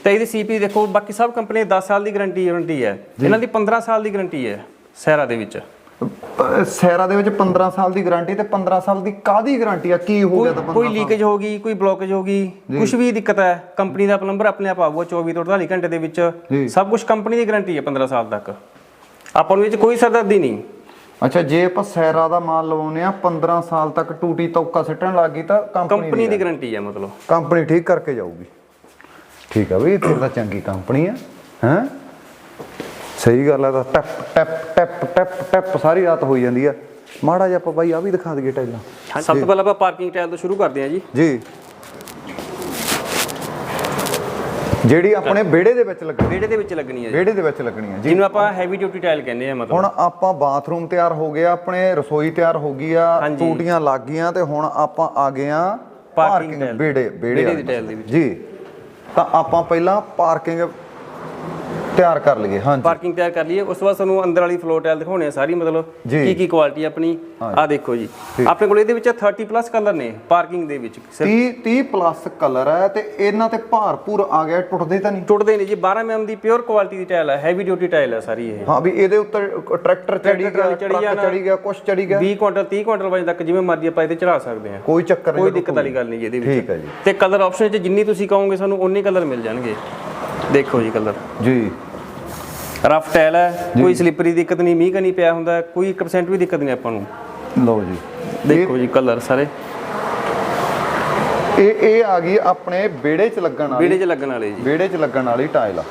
ਤਾਂ ਇਹਦੀ ਸੀਪੀ ਦੇਖੋ ਬਾਕੀ ਸਭ ਕੰਪਨੀ 10 ਸਾਲ ਦੀ ਗਾਰੰਟੀ ਵਾਰੰਟੀ ਹੈ। ਇਹਨਾਂ ਦੀ 15 ਸਾਲ ਦੀ ਗਾਰੰਟੀ ਹੈ ਸੈਰਾ ਦੇ ਵਿੱਚ। ਸੈਰਾ ਦੇ ਵਿੱਚ 15 ਸਾਲ ਦੀ ਗਾਰੰਟੀ ਤੇ 15 ਸਾਲ ਦੀ ਕਾਦੀ ਗਾਰੰਟੀ ਆ? ਕੀ ਹੋ ਗਿਆ ਤਾਂ ਕੋਈ ਲੀਕੇਜ ਹੋਗੀ ਕੋਈ ਬਲੌਕੇਜ ਹੋਗੀ ਕੁਝ ਵੀ ਦਿੱਕਤ ਹੈ ਕੰਪਨੀ ਦਾ ਪਲੰਬਰ ਆਪਣੇ ਆਪ ਆਊਗਾ 24 ਤੋਂ 48 ਘੰਟੇ ਦੇ ਵਿੱਚ। ਸਭ ਕੁਝ ਕੰਪਨੀ ਦੀ ਗਾਰੰਟੀ ਹੈ 15 ਸਾਲ ਤੱਕ। ਆਪਾਂ ਨੂੰ ਇਹ 'ਚ ਕੋਈ ਸਰਦਰਦੀ ਨਹੀਂ। ਅੱਛਾ ਜੇ ਆਪਾਂ ਸੈਰਾ ਦਾ ਮਾਲ ਲਵਾਉਨੇ ਆ 15 ਸਾਲ ਤੱਕ ਟੂਟੀ ਤੌਕਾ ਸਿੱਟਣ ਲੱਗ ਗਈ ਤਾਂ ਕੰਪਨੀ ਦੀ ਗਾਰੰਟੀ ਹੈ ਮਤਲਬ। ਕੰਪਨੀ ਠੀਕ ਕਰਕੇ ਜਾਊਗੀ। ਠੀਕ ਆ ਬਈ ਫਿਰ ਤਾਂ ਚੰਗੀ ਕੰਪਨੀ ਆ ਹੈ? ਸਹੀ ਗੱਲ ਆ ਤਾਂ ਟੱਪ ਟੱਪ ਟੱਪ ਟੱਪ ਟੱਪ ਸਾਰੀ ਰਾਤ ਹੋਈ ਜਾਂਦੀ ਆ। ਮਾੜਾ ਜਿਹਾ ਆਪਾਂ ਬਾਈ ਆ ਵੀ ਦਿਖਾ ਦਈਏ ਟਾਈਲਾਂ। ਸਭ ਤੋਂ ਪਹਿਲਾਂ ਆਪਾਂ ਪਾਰਕਿੰਗ ਟਾਈਲ ਤੋਂ ਸ਼ੁਰੂ ਕਰਦੇ ਹਾਂ ਜੀ। ਜੀ। ਜਿਹੜੀ ਆਪਣੇ ਵਿਹੜੇ ਦੇ ਵਿੱਚ ਲੱਗਣੀ ਵਿਹੜੇ ਦੇ ਵਿੱਚ ਲੱਗਣੀ ਹੈ ਵਿਹੜੇ ਦੇ ਵਿੱਚ ਲੱਗਣੀ ਜੀ। ਜਿਹਨੂੰ ਆਪਾਂ ਹੈਵੀ ਡਿਊਟੀ ਟਾਈਲ ਕਹਿੰਦੇ ਆ ਮਤਲਬ। ਹੁਣ ਆਪਾਂ ਬਾਥਰੂਮ ਤਿਆਰ ਹੋ ਗਿਆ ਆਪਣੇ ਰਸੋਈ ਤਿਆਰ ਹੋ ਗਈ ਆ। ਟੂਟੀਆਂ ਲੱਗ ਗਈਆਂ ਤੇ ਹੁਣ ਆਪਾਂ ਆ ਗਏ ਆ ਪਾਰਕਿੰਗ। ਵਿਹੜੇ ਵਿਹੜੇ ਦੇ ਵਿੱਚ। ਜੀ। ਤਾਂ ਆਪਾਂ ਪਹਿਲਾਂ ਪਾਰਕਿੰਗ ਤਿਆਰ ਕਰ ਲਈਏ ਹਾਂਜੀ। ਪਾਰਕਿੰਗ ਤਿਆਰ ਕਰ ਲਈਏ ਉਸ ਤੋਂ ਬਾਅਦ ਤੁਹਾਨੂੰ ਅੰਦਰ ਵਾਲੀ ਫਲੋਰ ਟਾਈਲ ਦਿਖਾਉਣੇ ਆ ਸਾਰੀ ਮਤਲਬ। ਕੀ ਕੀ ਕੁਆਲਿਟੀ ਆਪਣੀ ਆ ਦੇਖੋ ਜੀ। ਆਪਣੇ ਕੋਲ ਇਹਦੇ ਵਿੱਚ 30 ਪਲੱਸ ਕਲਰ ਨੇ ਪਾਰਕਿੰਗ ਦੇ ਵਿੱਚ ਸਿਰਫ। 30 30 ਪਲੱਸ ਕਲਰ ਹੈ ਤੇ ਇਹਨਾਂ ਤੇ ਭਾਰਪੂਰ ਆ ਗਿਆ ਟੁੱਟਦੇ ਤਾਂ ਨਹੀਂ? ਟੁੱਟਦੇ ਨਹੀਂ ਜੀ 12 mm ਦੀ ਪਿਓਰ ਕੁਆਲਿਟੀ ਦੀ ਟਾਈਲ ਹੈ ਹੈਵੀ ਡਿਊਟੀ ਟਾਈਲ ਹੈ ਸਾਰੀ ਇਹ। ਹਾਂ ਵੀ ਇਹਦੇ ਉੱਤੇ ਟਰੈਕਟਰ ਚੜੀ ਗਿਆ ਚੜੀ ਟਰੱਕ ਜਾਣਾ। ਚੜੀ ਗਿਆ ਕੁਛ ਚੜੀ ਗਿਆ। 20 ਕੁਇੰਟਲ 30 ਕੁਇੰਟਲ ਵਜੇ ਤੱਕ ਜਿਵੇਂ ਮਰਜ਼ੀ ਆਪਾਂ ਇਹਦੇ ਚੜਾ ਸਕਦੇ ਹਾਂ। ਕੋਈ ਚੱਕਰ ਨਹੀਂ ਕੋਈ ਦਿੱਕਤ ਵਾਲੀ ਗੱਲ ਨਹੀਂ ਜੀ ਇਹਦੇ ਵਿੱਚ। ਠੀਕ ਹੈ ਜੀ। ਤੇ ਕਲਰ ਆਪਸ਼ਨ 'ਚ ਜਿੰਨੀ ਤੁਸੀਂ ਕਹੋਗੇ ਸਾਨੂੰ ਉਨੇ ਕਲਰ ਮਿਲ ਜਾਣਗੇ। ਦੇਖੋ ਜੀ ਕਲਰ। ਜੀ। ਰਫ ਟਾਇਲ ਹੈ ਕੋਈ ਸਲਿੱਪਰੀ ਦਿੱਕਤ ਨਹੀਂ ਮੀਂਹ ਕਣੀ ਪਿਆ ਹੁੰਦਾ ਕੋਈ 1% ਵੀ ਦਿੱਕਤ ਨਹੀਂ ਆਪਾਂ ਨੂੰ। ਲਓ ਜੀ। ਦੇਖੋ ਜੀ ਕਲਰ ਸਾਰੇ। ਇਹ ਇਹ ਆ ਗਈ ਆਪਣੇ ਵਿਹੜੇ 'ਚ ਲੱਗਣ ਵਾਲੀ ਵਿਹੜੇ 'ਚ ਲੱਗਣ ਵਾਲੇ ਜੀ। ਵਿਹੜੇ 'ਚ ਲੱਗਣ ਵਾਲੀ ਟਾਇਲ ਆ।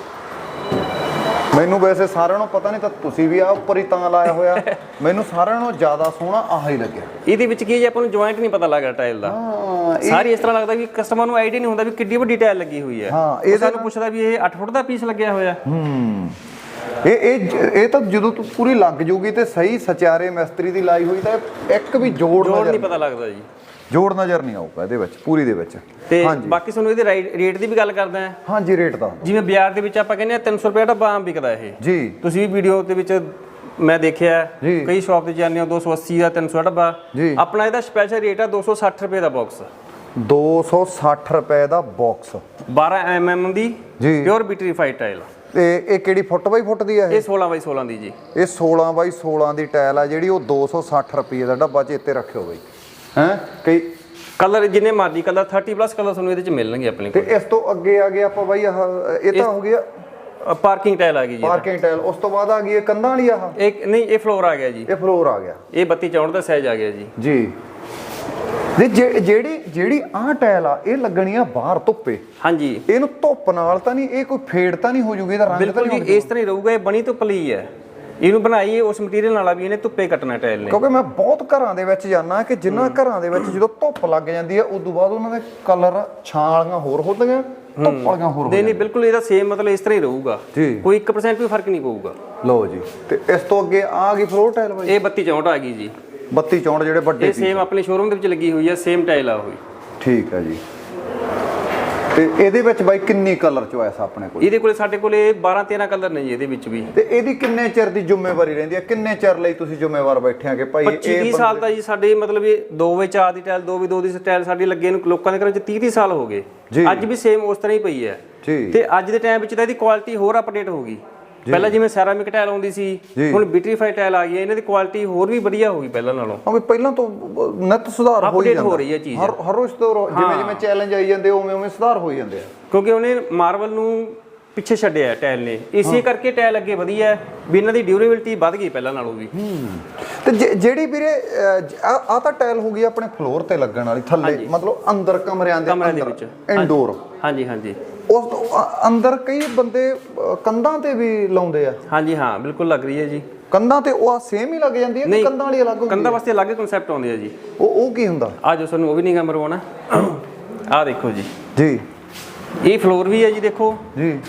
ਮੈਨੂੰ ਵੈਸੇ ਸਾਰਿਆਂ ਨੂੰ ਪਤਾ ਨਹੀਂ ਤਾਂ ਤੁਸੀਂ ਵੀ ਆ ਉੱਪਰ ਹੀ ਤਾਂ ਲਾਇਆ ਹੋਇਆ। ਮੈਨੂੰ ਸਾਰਿਆਂ ਨੂੰ ਜ਼ਿਆਦਾ ਸੋਹਣਾ ਆਹ ਹੀ ਲੱਗਿਆ। ਇਹਦੇ ਵਿੱਚ ਕੀ ਹੈ ਜੀ ਆਪਾਂ ਨੂੰ ਜੁਆਇੰਟ ਨਹੀਂ ਪਤਾ ਲੱਗਦਾ ਟਾਇਲ ਦਾ। ਹਾਂ ਸਾਰੀ ਇਸ ਤਰ੍ਹਾਂ ਲੱਗਦਾ ਵੀ ਕਸਟਮਰ ਨੂੰ ਆਈਡੀਆ ਨਹੀਂ ਹੁੰਦਾ ਵੀ ਕਿੱਡੀ ਵੱਡੀ ਟਾਇਲ ਲੱਗੀ ਹੋਈ ਹੈ। ਹਾਂ, ਇਹ ਸਾਨੂੰ ਪੁੱਛਦਾ ਵੀ ਇਹ 8 ਫੁੱਟ ਦਾ ਪੀਸ ਲੱਗਿਆ ਹੋਇਆ। ਹੂੰ। ਇਹ ਇਹ ਇਹ ਤਾਂ ਜਦੋਂ ਤੂੰ ਪੂਰੀ ਲੱਗ ਜੂਗੀ ਤੇ ਸਹੀ ਸਚਾਰੇ ਮਿਸਤਰੀ ਦੀ ਲਾਈ ਹੋਈ ਤਾਂ ਇੱਕ ਵੀ ਜੋੜ ਜੋੜ ਨਜ਼ਰ ਨਹੀਂ। ਪਤਾ ਲੱਗਦਾ ਜੀ। ਜੋੜ ਨਜ਼ਰ ਨਹੀਂ ਆਊਗਾ ਇਹਦੇ ਵਿੱਚ ਪੂਰੀ ਦੇ ਵਿੱਚ। ਤੇ ਬਾਕੀ ਤੁਹਾਨੂੰ ਇਹਦੇ ਰੇਟ ਦੀ ਵੀ ਗੱਲ ਕਰਦਾ ਹਾਂ। ਹਾਂਜੀ ਰੇਟ ਦਾ ਜਿਵੇਂ ਬਾਜ਼ਾਰ ਦੇ ਵਿੱਚ ਆਪਾਂ ਕਹਿੰਦੇ ਆ 300 ਰੁਪਏ ਦਾ ਬਾਮ ਵਿਕਦਾ ਇਹ। ਜੀ। ਤੁਸੀਂ ਵੀ ਵੀਡੀਓ ਦੇ ਵਿੱਚ ਮੈਂ ਦੇਖਿਆ। ਕਈ ਸ਼ਾਪ ਤੇ ਜਾਂਦੇ ਹੋ 280 ਦਾ 300 ਦਾ ਡੱਬਾ। ਆਪਣਾ ਇਹਦਾ ਸਪੈਸ਼ਲ ਰੇਟ ਆ 260 ਰੁਪਏ ਦਾ ਬਾਕਸ 260 ਰੁਪਏ ਦਾ ਬਾਕਸ 12 mm ਦੀ। ਪਿਓਰ ਵਿਟਰੀਫਾਈਡ ਟਾਈਲ ਤੇ ਇਹ ਕਿਹੜੀ ਫੁੱਟ ਬਾਈ ਫੁੱਟ ਦੀ ਆ ਇਹ? ਇਹ 16 ਬਾਈ 16 ਦੀ ਜੀ। ਇਹ 16 ਬਾਈ 16 ਦੀ ਟਾਇਲ ਆ ਜਿਹੜੀ ਉਹ 260 ਰੁਪਏ ਦਾ ਡੱਬਾ ਚੇਤੇ ਰੱਖਿਓ ਬਾਈ। ਹੈ? ਕਈ ਕਲਰ ਜਿੰਨੇ ਮਰਜ਼ੀ ਕਲਰ 30 ਪਲੱਸ ਕਲਰ ਤੁਹਾਨੂੰ ਇਹਦੇ ਚ ਮਿਲਣਗੇ ਆਪਣੇ ਤੇ ਇਸ ਤੋਂ ਅੱਗੇ ਆ ਗਿਆ ਆਪਾਂ ਬਾਈ ਆਹ ਇਹ ਤਾਂ ਹੋ ਗਿਆ ਪਾਰਕਿੰਗ ਟਾਈਲ ਆ ਗਈ ਜੀ ਪਾਰਕਿੰਗ ਟਾਇਲ ਉਸ ਤੋਂ ਬਾਅਦ ਆ ਗਈ ਇਹ ਕੰਧਾਂ ਵਾਲੀ ਆਹ। ਇਹ ਨਹੀਂ ਇਹ ਫਲੋਰ ਆ ਗਿਆ ਜੀ। ਇਹ ਫਲੋਰ ਆ ਗਿਆ। ਇਹ 32 64 ਦਾ ਸਾਈਜ਼ ਆ ਗਿਆ ਜੀ। ਜੀ। ਜੇ- ਜਿਹੜੀ ਜਿਹੜੀ ਆਹ ਟਾਇਲ ਆ ਇਹ ਲੱਗਣੀ ਆ ਬਾਹਰ ਧੁੱਪੇ। ਹਾਂਜੀ। ਇਹਨੂੰ ਧੁੱਪ ਨਾਲ ਤਾਂ ਨਹੀਂ ਇਹ ਕੋਈ ਫੇਡ ਤਾਂ ਨਹੀਂ ਹੋ ਜੂਗੀ ਇਹਦਾ ਰੰਗ ਤਾਂ ਬਿਲਕੁਲ ਨਹੀਂ ਜੀ ਇਸ ਤਰ੍ਹਾਂ ਹੀ ਰਹੂਗਾ ਇਹ ਬਣੀ ਤੋਂ ਪਲੀ ਹੈ। ਇਹਨੂੰ ਬਣਾਈ ਉਸ ਮਟੀਰੀਅਲ ਨਾਲ ਆ ਵੀ ਇਹਨੇ ਧੁੱਪੇ ਕੱਟਣਾ ਟਾਇਲ ਨੇ। ਕਿਉਂਕਿ ਮੈਂ ਬਹੁਤ ਘਰਾਂ ਦੇ ਵਿੱਚ ਜਾਣਾ ਕਿ ਜਿਨ੍ਹਾਂ ਘਰਾਂ ਦੇ ਵਿੱਚ ਜਦੋਂ ਧੁੱਪ ਲੱਗ ਜਾਂਦੀ ਹੈ ਉਦੋਂ ਬਾਅਦ ਉਹਨਾਂ ਦੇ ਕਲਰ ਛਾਂ ਵਾਲੀਆਂ ਹੋਰ ਹੁੰਦੀਆਂ ਧੁੱਪ ਵਾਲੀਆਂ ਹੋਰ ਨਹੀਂ ਨਹੀਂ ਬਿਲਕੁਲ ਇਹਦਾ ਸੇਮ ਮਤਲਬ ਇਸ ਤਰ੍ਹਾਂ ਹੀ ਰਹੂਗਾ। ਕੋਈ 1% ਵੀ ਫ਼ਰਕ ਨਹੀਂ ਪਊਗਾ। ਲਓ ਜੀ ਤੇ ਇਸ ਤੋਂ ਅੱਗੇ ਆ ਗਈ ਫਲੋਰ ਟਾਇਲ ਬਾਈ। ਇਹ 32 64 ਆ ਗਈ ਜੀ। 32 64 ਜਿਹੜੇ ਵੱਡੇ ਇਹ ਸੇਮ ਆਪਣੇ ਸ਼ੋਰੂਮ ਦੇ ਵਿੱਚ ਲੱਗੀ ਹੋਈ ਹੈ ਸੇਮ ਟਾਈਲ ਆ ਹੋਈ ਠੀਕ ਹੈ ਜੀ। ਤੇ ਇਹਦੇ ਵਿੱਚ ਬਾਈ ਕਿੰਨੀ ਕਲਰ ਚੋਇਸ ਆਪਣੇ ਕੋਲ? ਇਹਦੇ ਕੋਲੇ ਸਾਡੇ ਕੋਲੇ 12 13 ਕਲਰ ਨੇ ਜੀ ਇਹਦੇ ਵਿੱਚ ਵੀ। ਤੇ ਇਹਦੀ ਕਿੰਨੇ ਚਿਰ ਦੀ ਜ਼ਿੰਮੇਵਾਰੀ ਰਹਿੰਦੀ ਹੈ? ਕਿੰਨੇ ਚਿਰ ਲਈ ਤੁਸੀਂ ਜ਼ਿੰਮੇਵਾਰ ਬੈਠੇ ਆ ਕਿ ਭਾਈ 25 30 ਸਾਲ ਦਾ ਜੀ ਸਾਡੇ ਮਤਲਬ ਇਹ 2 ਵੇ 4 ਦੀ ਟਾਈਲ 2 ਵੀ 2 ਦੀ ਟਾਈਲ ਸਾਡੀ ਲੱਗੇ ਨੂੰ ਲੋਕਾਂ ਦੇ ਘਰਾਂ ਵਿੱਚ 30 30 ਸਾਲ ਹੋ ਗਏ। ਅੱਜ ਵੀ ਸੇਮ ਉਸ ਤਰ੍ਹਾਂ ਹੀ ਪਈ ਹੈ। ਤੇ ਅੱਜ ਦੇ ਟਾਈਮ ਵਿੱਚ ਤਾਂ ਇਹਦੀ ਕੁਆਲਿਟੀ ਹੋਰ ਅਪਡੇਟ ਹੋ ਗਈ। ਪਹਿਲਾਂ ਜਿਵੇਂ ਸੈਰਾਮਿਕ ਟਾਈਲ ਆਉਂਦੀ ਸੀ। ਹੁਣ ਵਿਟਰੀਫਾਈਡ ਟਾਈਲ ਆ ਗਈ ਹੈ ਇਹਨਾਂ ਦੀ ਕੁਆਲਿਟੀ ਹੋਰ ਵੀ ਵਧੀਆ ਹੋ ਗਈ ਪਹਿਲਾਂ ਨਾਲੋਂ। ਹਾਂ ਵੀ ਪਹਿਲਾਂ ਤੋਂ ਨਿਤ ਸੁਧਾਰ ਹੋ ਹੀ ਜਾਂਦਾ। ਹੋ ਰਹੀ ਹੈ ਚੀਜ਼। ਹਰ ਹਰ ਰੋਜ਼ ਤੋਂ ਜਿਵੇਂ ਜਿਵੇਂ ਚੈਲੰਜ ਆਈ ਜਾਂਦੇ ਉਵੇਂ ਉਵੇਂ ਸੁਧਾਰ ਹੋਈ ਜਾਂਦੇ ਆ। ਕਿਉਂਕਿ ਉਹਨੇ ਮਾਰਬਲ ਨੂੰ ਪਿੱਛੇ ਛੱਡਿਆ ਟਾਇਲ ਨੇ। ਇਸੇ ਕਰਕੇ ਟਾਇਲ ਅੱਗੇ ਵਧੀ ਹੈ ਵੀ ਇਹਨਾਂ ਦੀ ਡਿਊਰੇਬਿਲਟੀ ਵੱਧ ਗਈ ਪਹਿਲਾਂ ਨਾਲੋਂ ਵੀ। ਤੇ ਜੇ- ਜਿਹੜੀ ਵੀਰੇ ਆ ਤਾਂ ਟਾਇਲ ਹੋ ਗਈ ਆਪਣੇ ਫਲੋਰ ਤੇ ਲੱਗਣ ਵਾਲੀ ਥੱਲੇ ਮਤਲਬ ਅੰਦਰ ਕਮਰਿਆਂ ਦੇ ਕਮਰਿਆਂ ਦੇ ਅੰਦਰ ਵਿੱਚ। ਇਨਡੋਰ ਹਾਂਜੀ ਹਾਂਜੀ। ਉਸ ਤੋਂ ਅ- ਅੰਦਰ ਕਈ ਬੰਦੇ ਅ, ਕੰਧਾਂ ਤੇ ਵੀ ਲਾਉਂਦੇ ਆ। ਹਾਂਜੀ ਹਾਂ ਬਿਲਕੁਲ ਲੱਗ ਰਹੀ ਹੈ ਜੀ। ਕੰਧਾਂ ਤੇ ਉਹ ਸੇਮ ਹੀ ਲੱਗ ਜਾਂਦੀ ਹੈ ਕਿ ਕੰਧਾਂ ਵਾਲੀ ਅਲੱਗ ਹੁੰਦੀ ਕੰਧਾਂ ਵਾਸਤੇ ਅਲੱਗ ਕਨਸੈਪਟ ਆਉਂਦੇ ਆ ਜੀ। ਉਹ ਉਹ ਕੀ ਹੁੰਦਾ? ਆ ਜੋ ਸਾਨੂੰ ਉਹ ਵੀ ਨਹੀਂ ਗਾ ਮਰਵਾਉਣਾ ਆਹ ਦੇਖੋ ਜੀ। ਜੀ। ਇਹ ਫਲੋਰ ਵੀ ਹੈ ਜੀ ਦੇਖੋ। ਜੀ।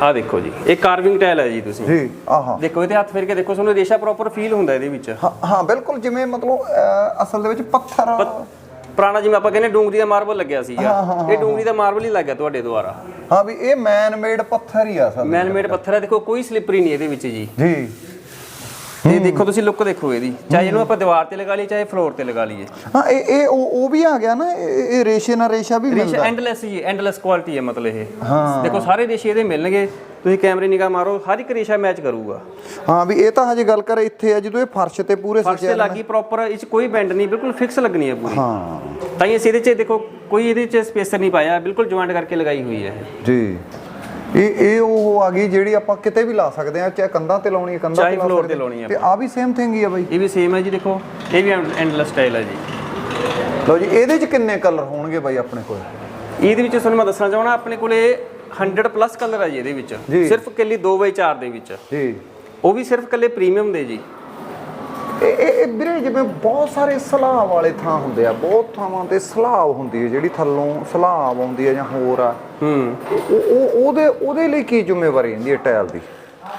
ਆਹ ਦੇਖੋ ਜੀ ਇਹ ਕਾਰਵਿੰਗ ਟਾਇਲ ਹੈ ਜੀ ਤੁਸੀਂ। ਜੀ ਆਹਾ ਦੇਖੋ ਇਹਦੇ ਹੱਥ ਫੇਰ ਕੇ ਦੇਖੋ ਤੁਹਾਨੂੰ ਰੇਸ਼ਾ ਪ੍ਰੋਪਰ ਫੀਲ ਹੁੰਦਾ ਇਹਦੇ ਵਿੱਚ। ਹਾਂ ਹਾਂ ਬਿਲਕੁਲ ਜਿਵੇਂ ਮਤਲਬ ਅਸਲ ਦੇ ਵਿੱਚ ਪੱਥਰ ਪੁਰਾਣਾ ਜਿਵੇਂ ਆਪਾਂ ਕਹਿੰਦੇ ਡੂੰਗਰੀ ਦਾ ਮਾਰਬਲ ਲੱਗਿਆ ਸੀਗਾ ਇਹ ਡੂੰਗਰੀ ਦਾ ਮਾਰਬਲ ਹੀ ਲੱਗਿਆ ਤੁਹਾਡੇ ਦੁਆਰਾ। ਹਾਂ ਵੀ ਇਹ ਮੈਨ ਮੇਡ ਪੱਥਰ ਹੀ ਆ ਅਸਲ ਮੈਨ ਮੇਡ ਪੱਥਰ ਹੈ ਦੇਖੋ ਕੋਈ ਸਲਿਪਰੀ ਨਹੀਂ ਇਹਦੇ ਵਿੱਚ ਜੀ। ਜੀ। ਤੇ ਦੇਖੋ ਤੁਸੀਂ ਲੁੱਕ ਦੇਖੋ ਇਹਦੀ ਚਾਹੇ ਇਹਨੂੰ ਆਪਾਂ ਦੀਵਾਰ ਤੇ ਲਗਾ ਲਈਏ ਚਾਹੇ ਫਲੋਰ ਤੇ ਲਗਾ ਲਈਏ। ਹਾਂ ਇਹ ਇਹ ਉਹ ਵੀ ਆ ਗਿਆ ਨਾ ਇਹ ਇਹ ਰੇਸ਼ੇ ਨਾਲ ਰੇਸ਼ਾ ਵੀ ਰੇਸ਼ਾ ਮਿਲਦਾ। ਐਂਡਲੈਸ ਜੀ ਐਂਡਲੈਸ ਕੁਆਲਿਟੀ ਹੈ ਮਤਲਬ ਇਹ। ਹਾਂ। ਦੇਖੋ ਸਾਰੇ ਰੇਸ਼ੇ ਇਹਦੇ ਮਿਲਣਗੇ ਤੁਸੀਂ ਕੈਮਰੇ ਨਿਗਾਹ ਮਾਰੋ ਹਰ ਇੱਕ ਰੇਸ਼ਾ ਮੈਚ ਕਰੂਗਾ। ਹਾਂ ਵੀ ਇਹ ਤਾਂ ਹਜੇ ਗੱਲ ਕਰ ਇੱਥੇ ਆ ਜਦੋਂ ਇਹ ਫਰਸ਼ ਤੇ ਪੂਰੇ ਫਰਸ਼ ਤੇ ਲੱਗੀ ਪ੍ਰੋਪਰ ਇਹ 'ਚ ਕੋਈ ਬੈਂਡ ਨਹੀਂ ਬਿਲਕੁਲ ਫਿਕਸ ਲੱਗਣੀ ਹੈ ਪੂਰੀ। ਹਾਂ। ਤਾਂ ਹੀ ਅਸੀਂ ਇਹਦੇ 'ਚ ਦੇਖੋ ਕੋਈ ਇਹਦੇ 'ਚ ਸਪੇਸਰ ਨਹੀਂ ਪਾਇਆ ਬਿਲਕੁਲ ਜੁਆਇੰਟ ਕਰਕੇ ਲਗਾਈ ਹੋਈ ਹੈ ਇਹ। ਜੀ। ਇਹ ਇਹ ਉਹ ਆ ਗਈ ਜਿਹੜੀ ਆਪਾਂ ਕਿਤੇ ਵੀ ਲਾ ਸਕਦੇ ਆ ਚਾਹੇ ਕੰਧਾਂ ਤੇ ਲਾਉਣੀ ਹੈ ਕੰਧਾਂ ਚਾਹੇ ਲਾ floor ਸਕਦੇ ਤੇ ਲਾਉਣੀ ਆ ਤੇ ਆ ਵੀ ਸੇਮ ਥਿੰਗ ਹੀ ਆ ਬਾਈ। ਇਹ ਵੀ ਸੇਮ ਹੈ ਜੀ ਦੇਖੋ ਇਹ ਵੀ ਐਂਡਲੈਸ ਸਟਾਈਲ ਹੈ ਜੀ। ਲਓ ਜੀ ਇਹਦੇ ਚ ਕਿੰਨੇ ਕਲਰ ਹੋਣਗੇ ਬਾਈ ਆਪਣੇ ਕੋਲ? ਇਹਦੇ ਵਿੱਚ ਤੁਹਾਨੂੰ ਮੈਂ ਦੱਸਣਾ ਚਾਹਣਾ ਆਪਣੇ ਕੋਲੇ 100 ਪਲੱਸ ਕਲਰ ਹੈ ਜੀ ਇਹਦੇ ਵਿੱਚ। ਜੀ। ਸਿਰਫ ਕੱਲੀ 2x4 ਦੇ ਵਿੱਚ। ਜੀ। ਉਹ ਵੀ ਸਿਰਫ ਕੱਲੇ ਪ੍ਰੀਮੀਅਮ ਦੇ ਜੀ। ਇਹ ਇਹ ਵੀਰੇ ਜਿਵੇਂ ਬਹੁਤ ਸਾਰੇ ਸਲਾਬ ਵਾਲੇ ਥਾਂ ਹੁੰਦੇ ਆ ਬਹੁਤ ਥਾਵਾਂ ਤੇ ਸਲਾਬ ਹੁੰਦੀ ਹੈ ਜਿਹੜੀ ਥੱਲੋਂ ਸਲਾਬ ਆਉਂਦੀ ਹੈ ਜਾਂ ਹੋਰ ਆ। ਹੂੰ। ਉਹ ਉਹ- ਉਹਦੇ ਉਹਦੇ ਲਈ ਕੀ ਜ਼ਿੰਮੇਵਾਰੀ ਹੁੰਦੀ ਹੈ ਟਾਇਲ ਦੀ?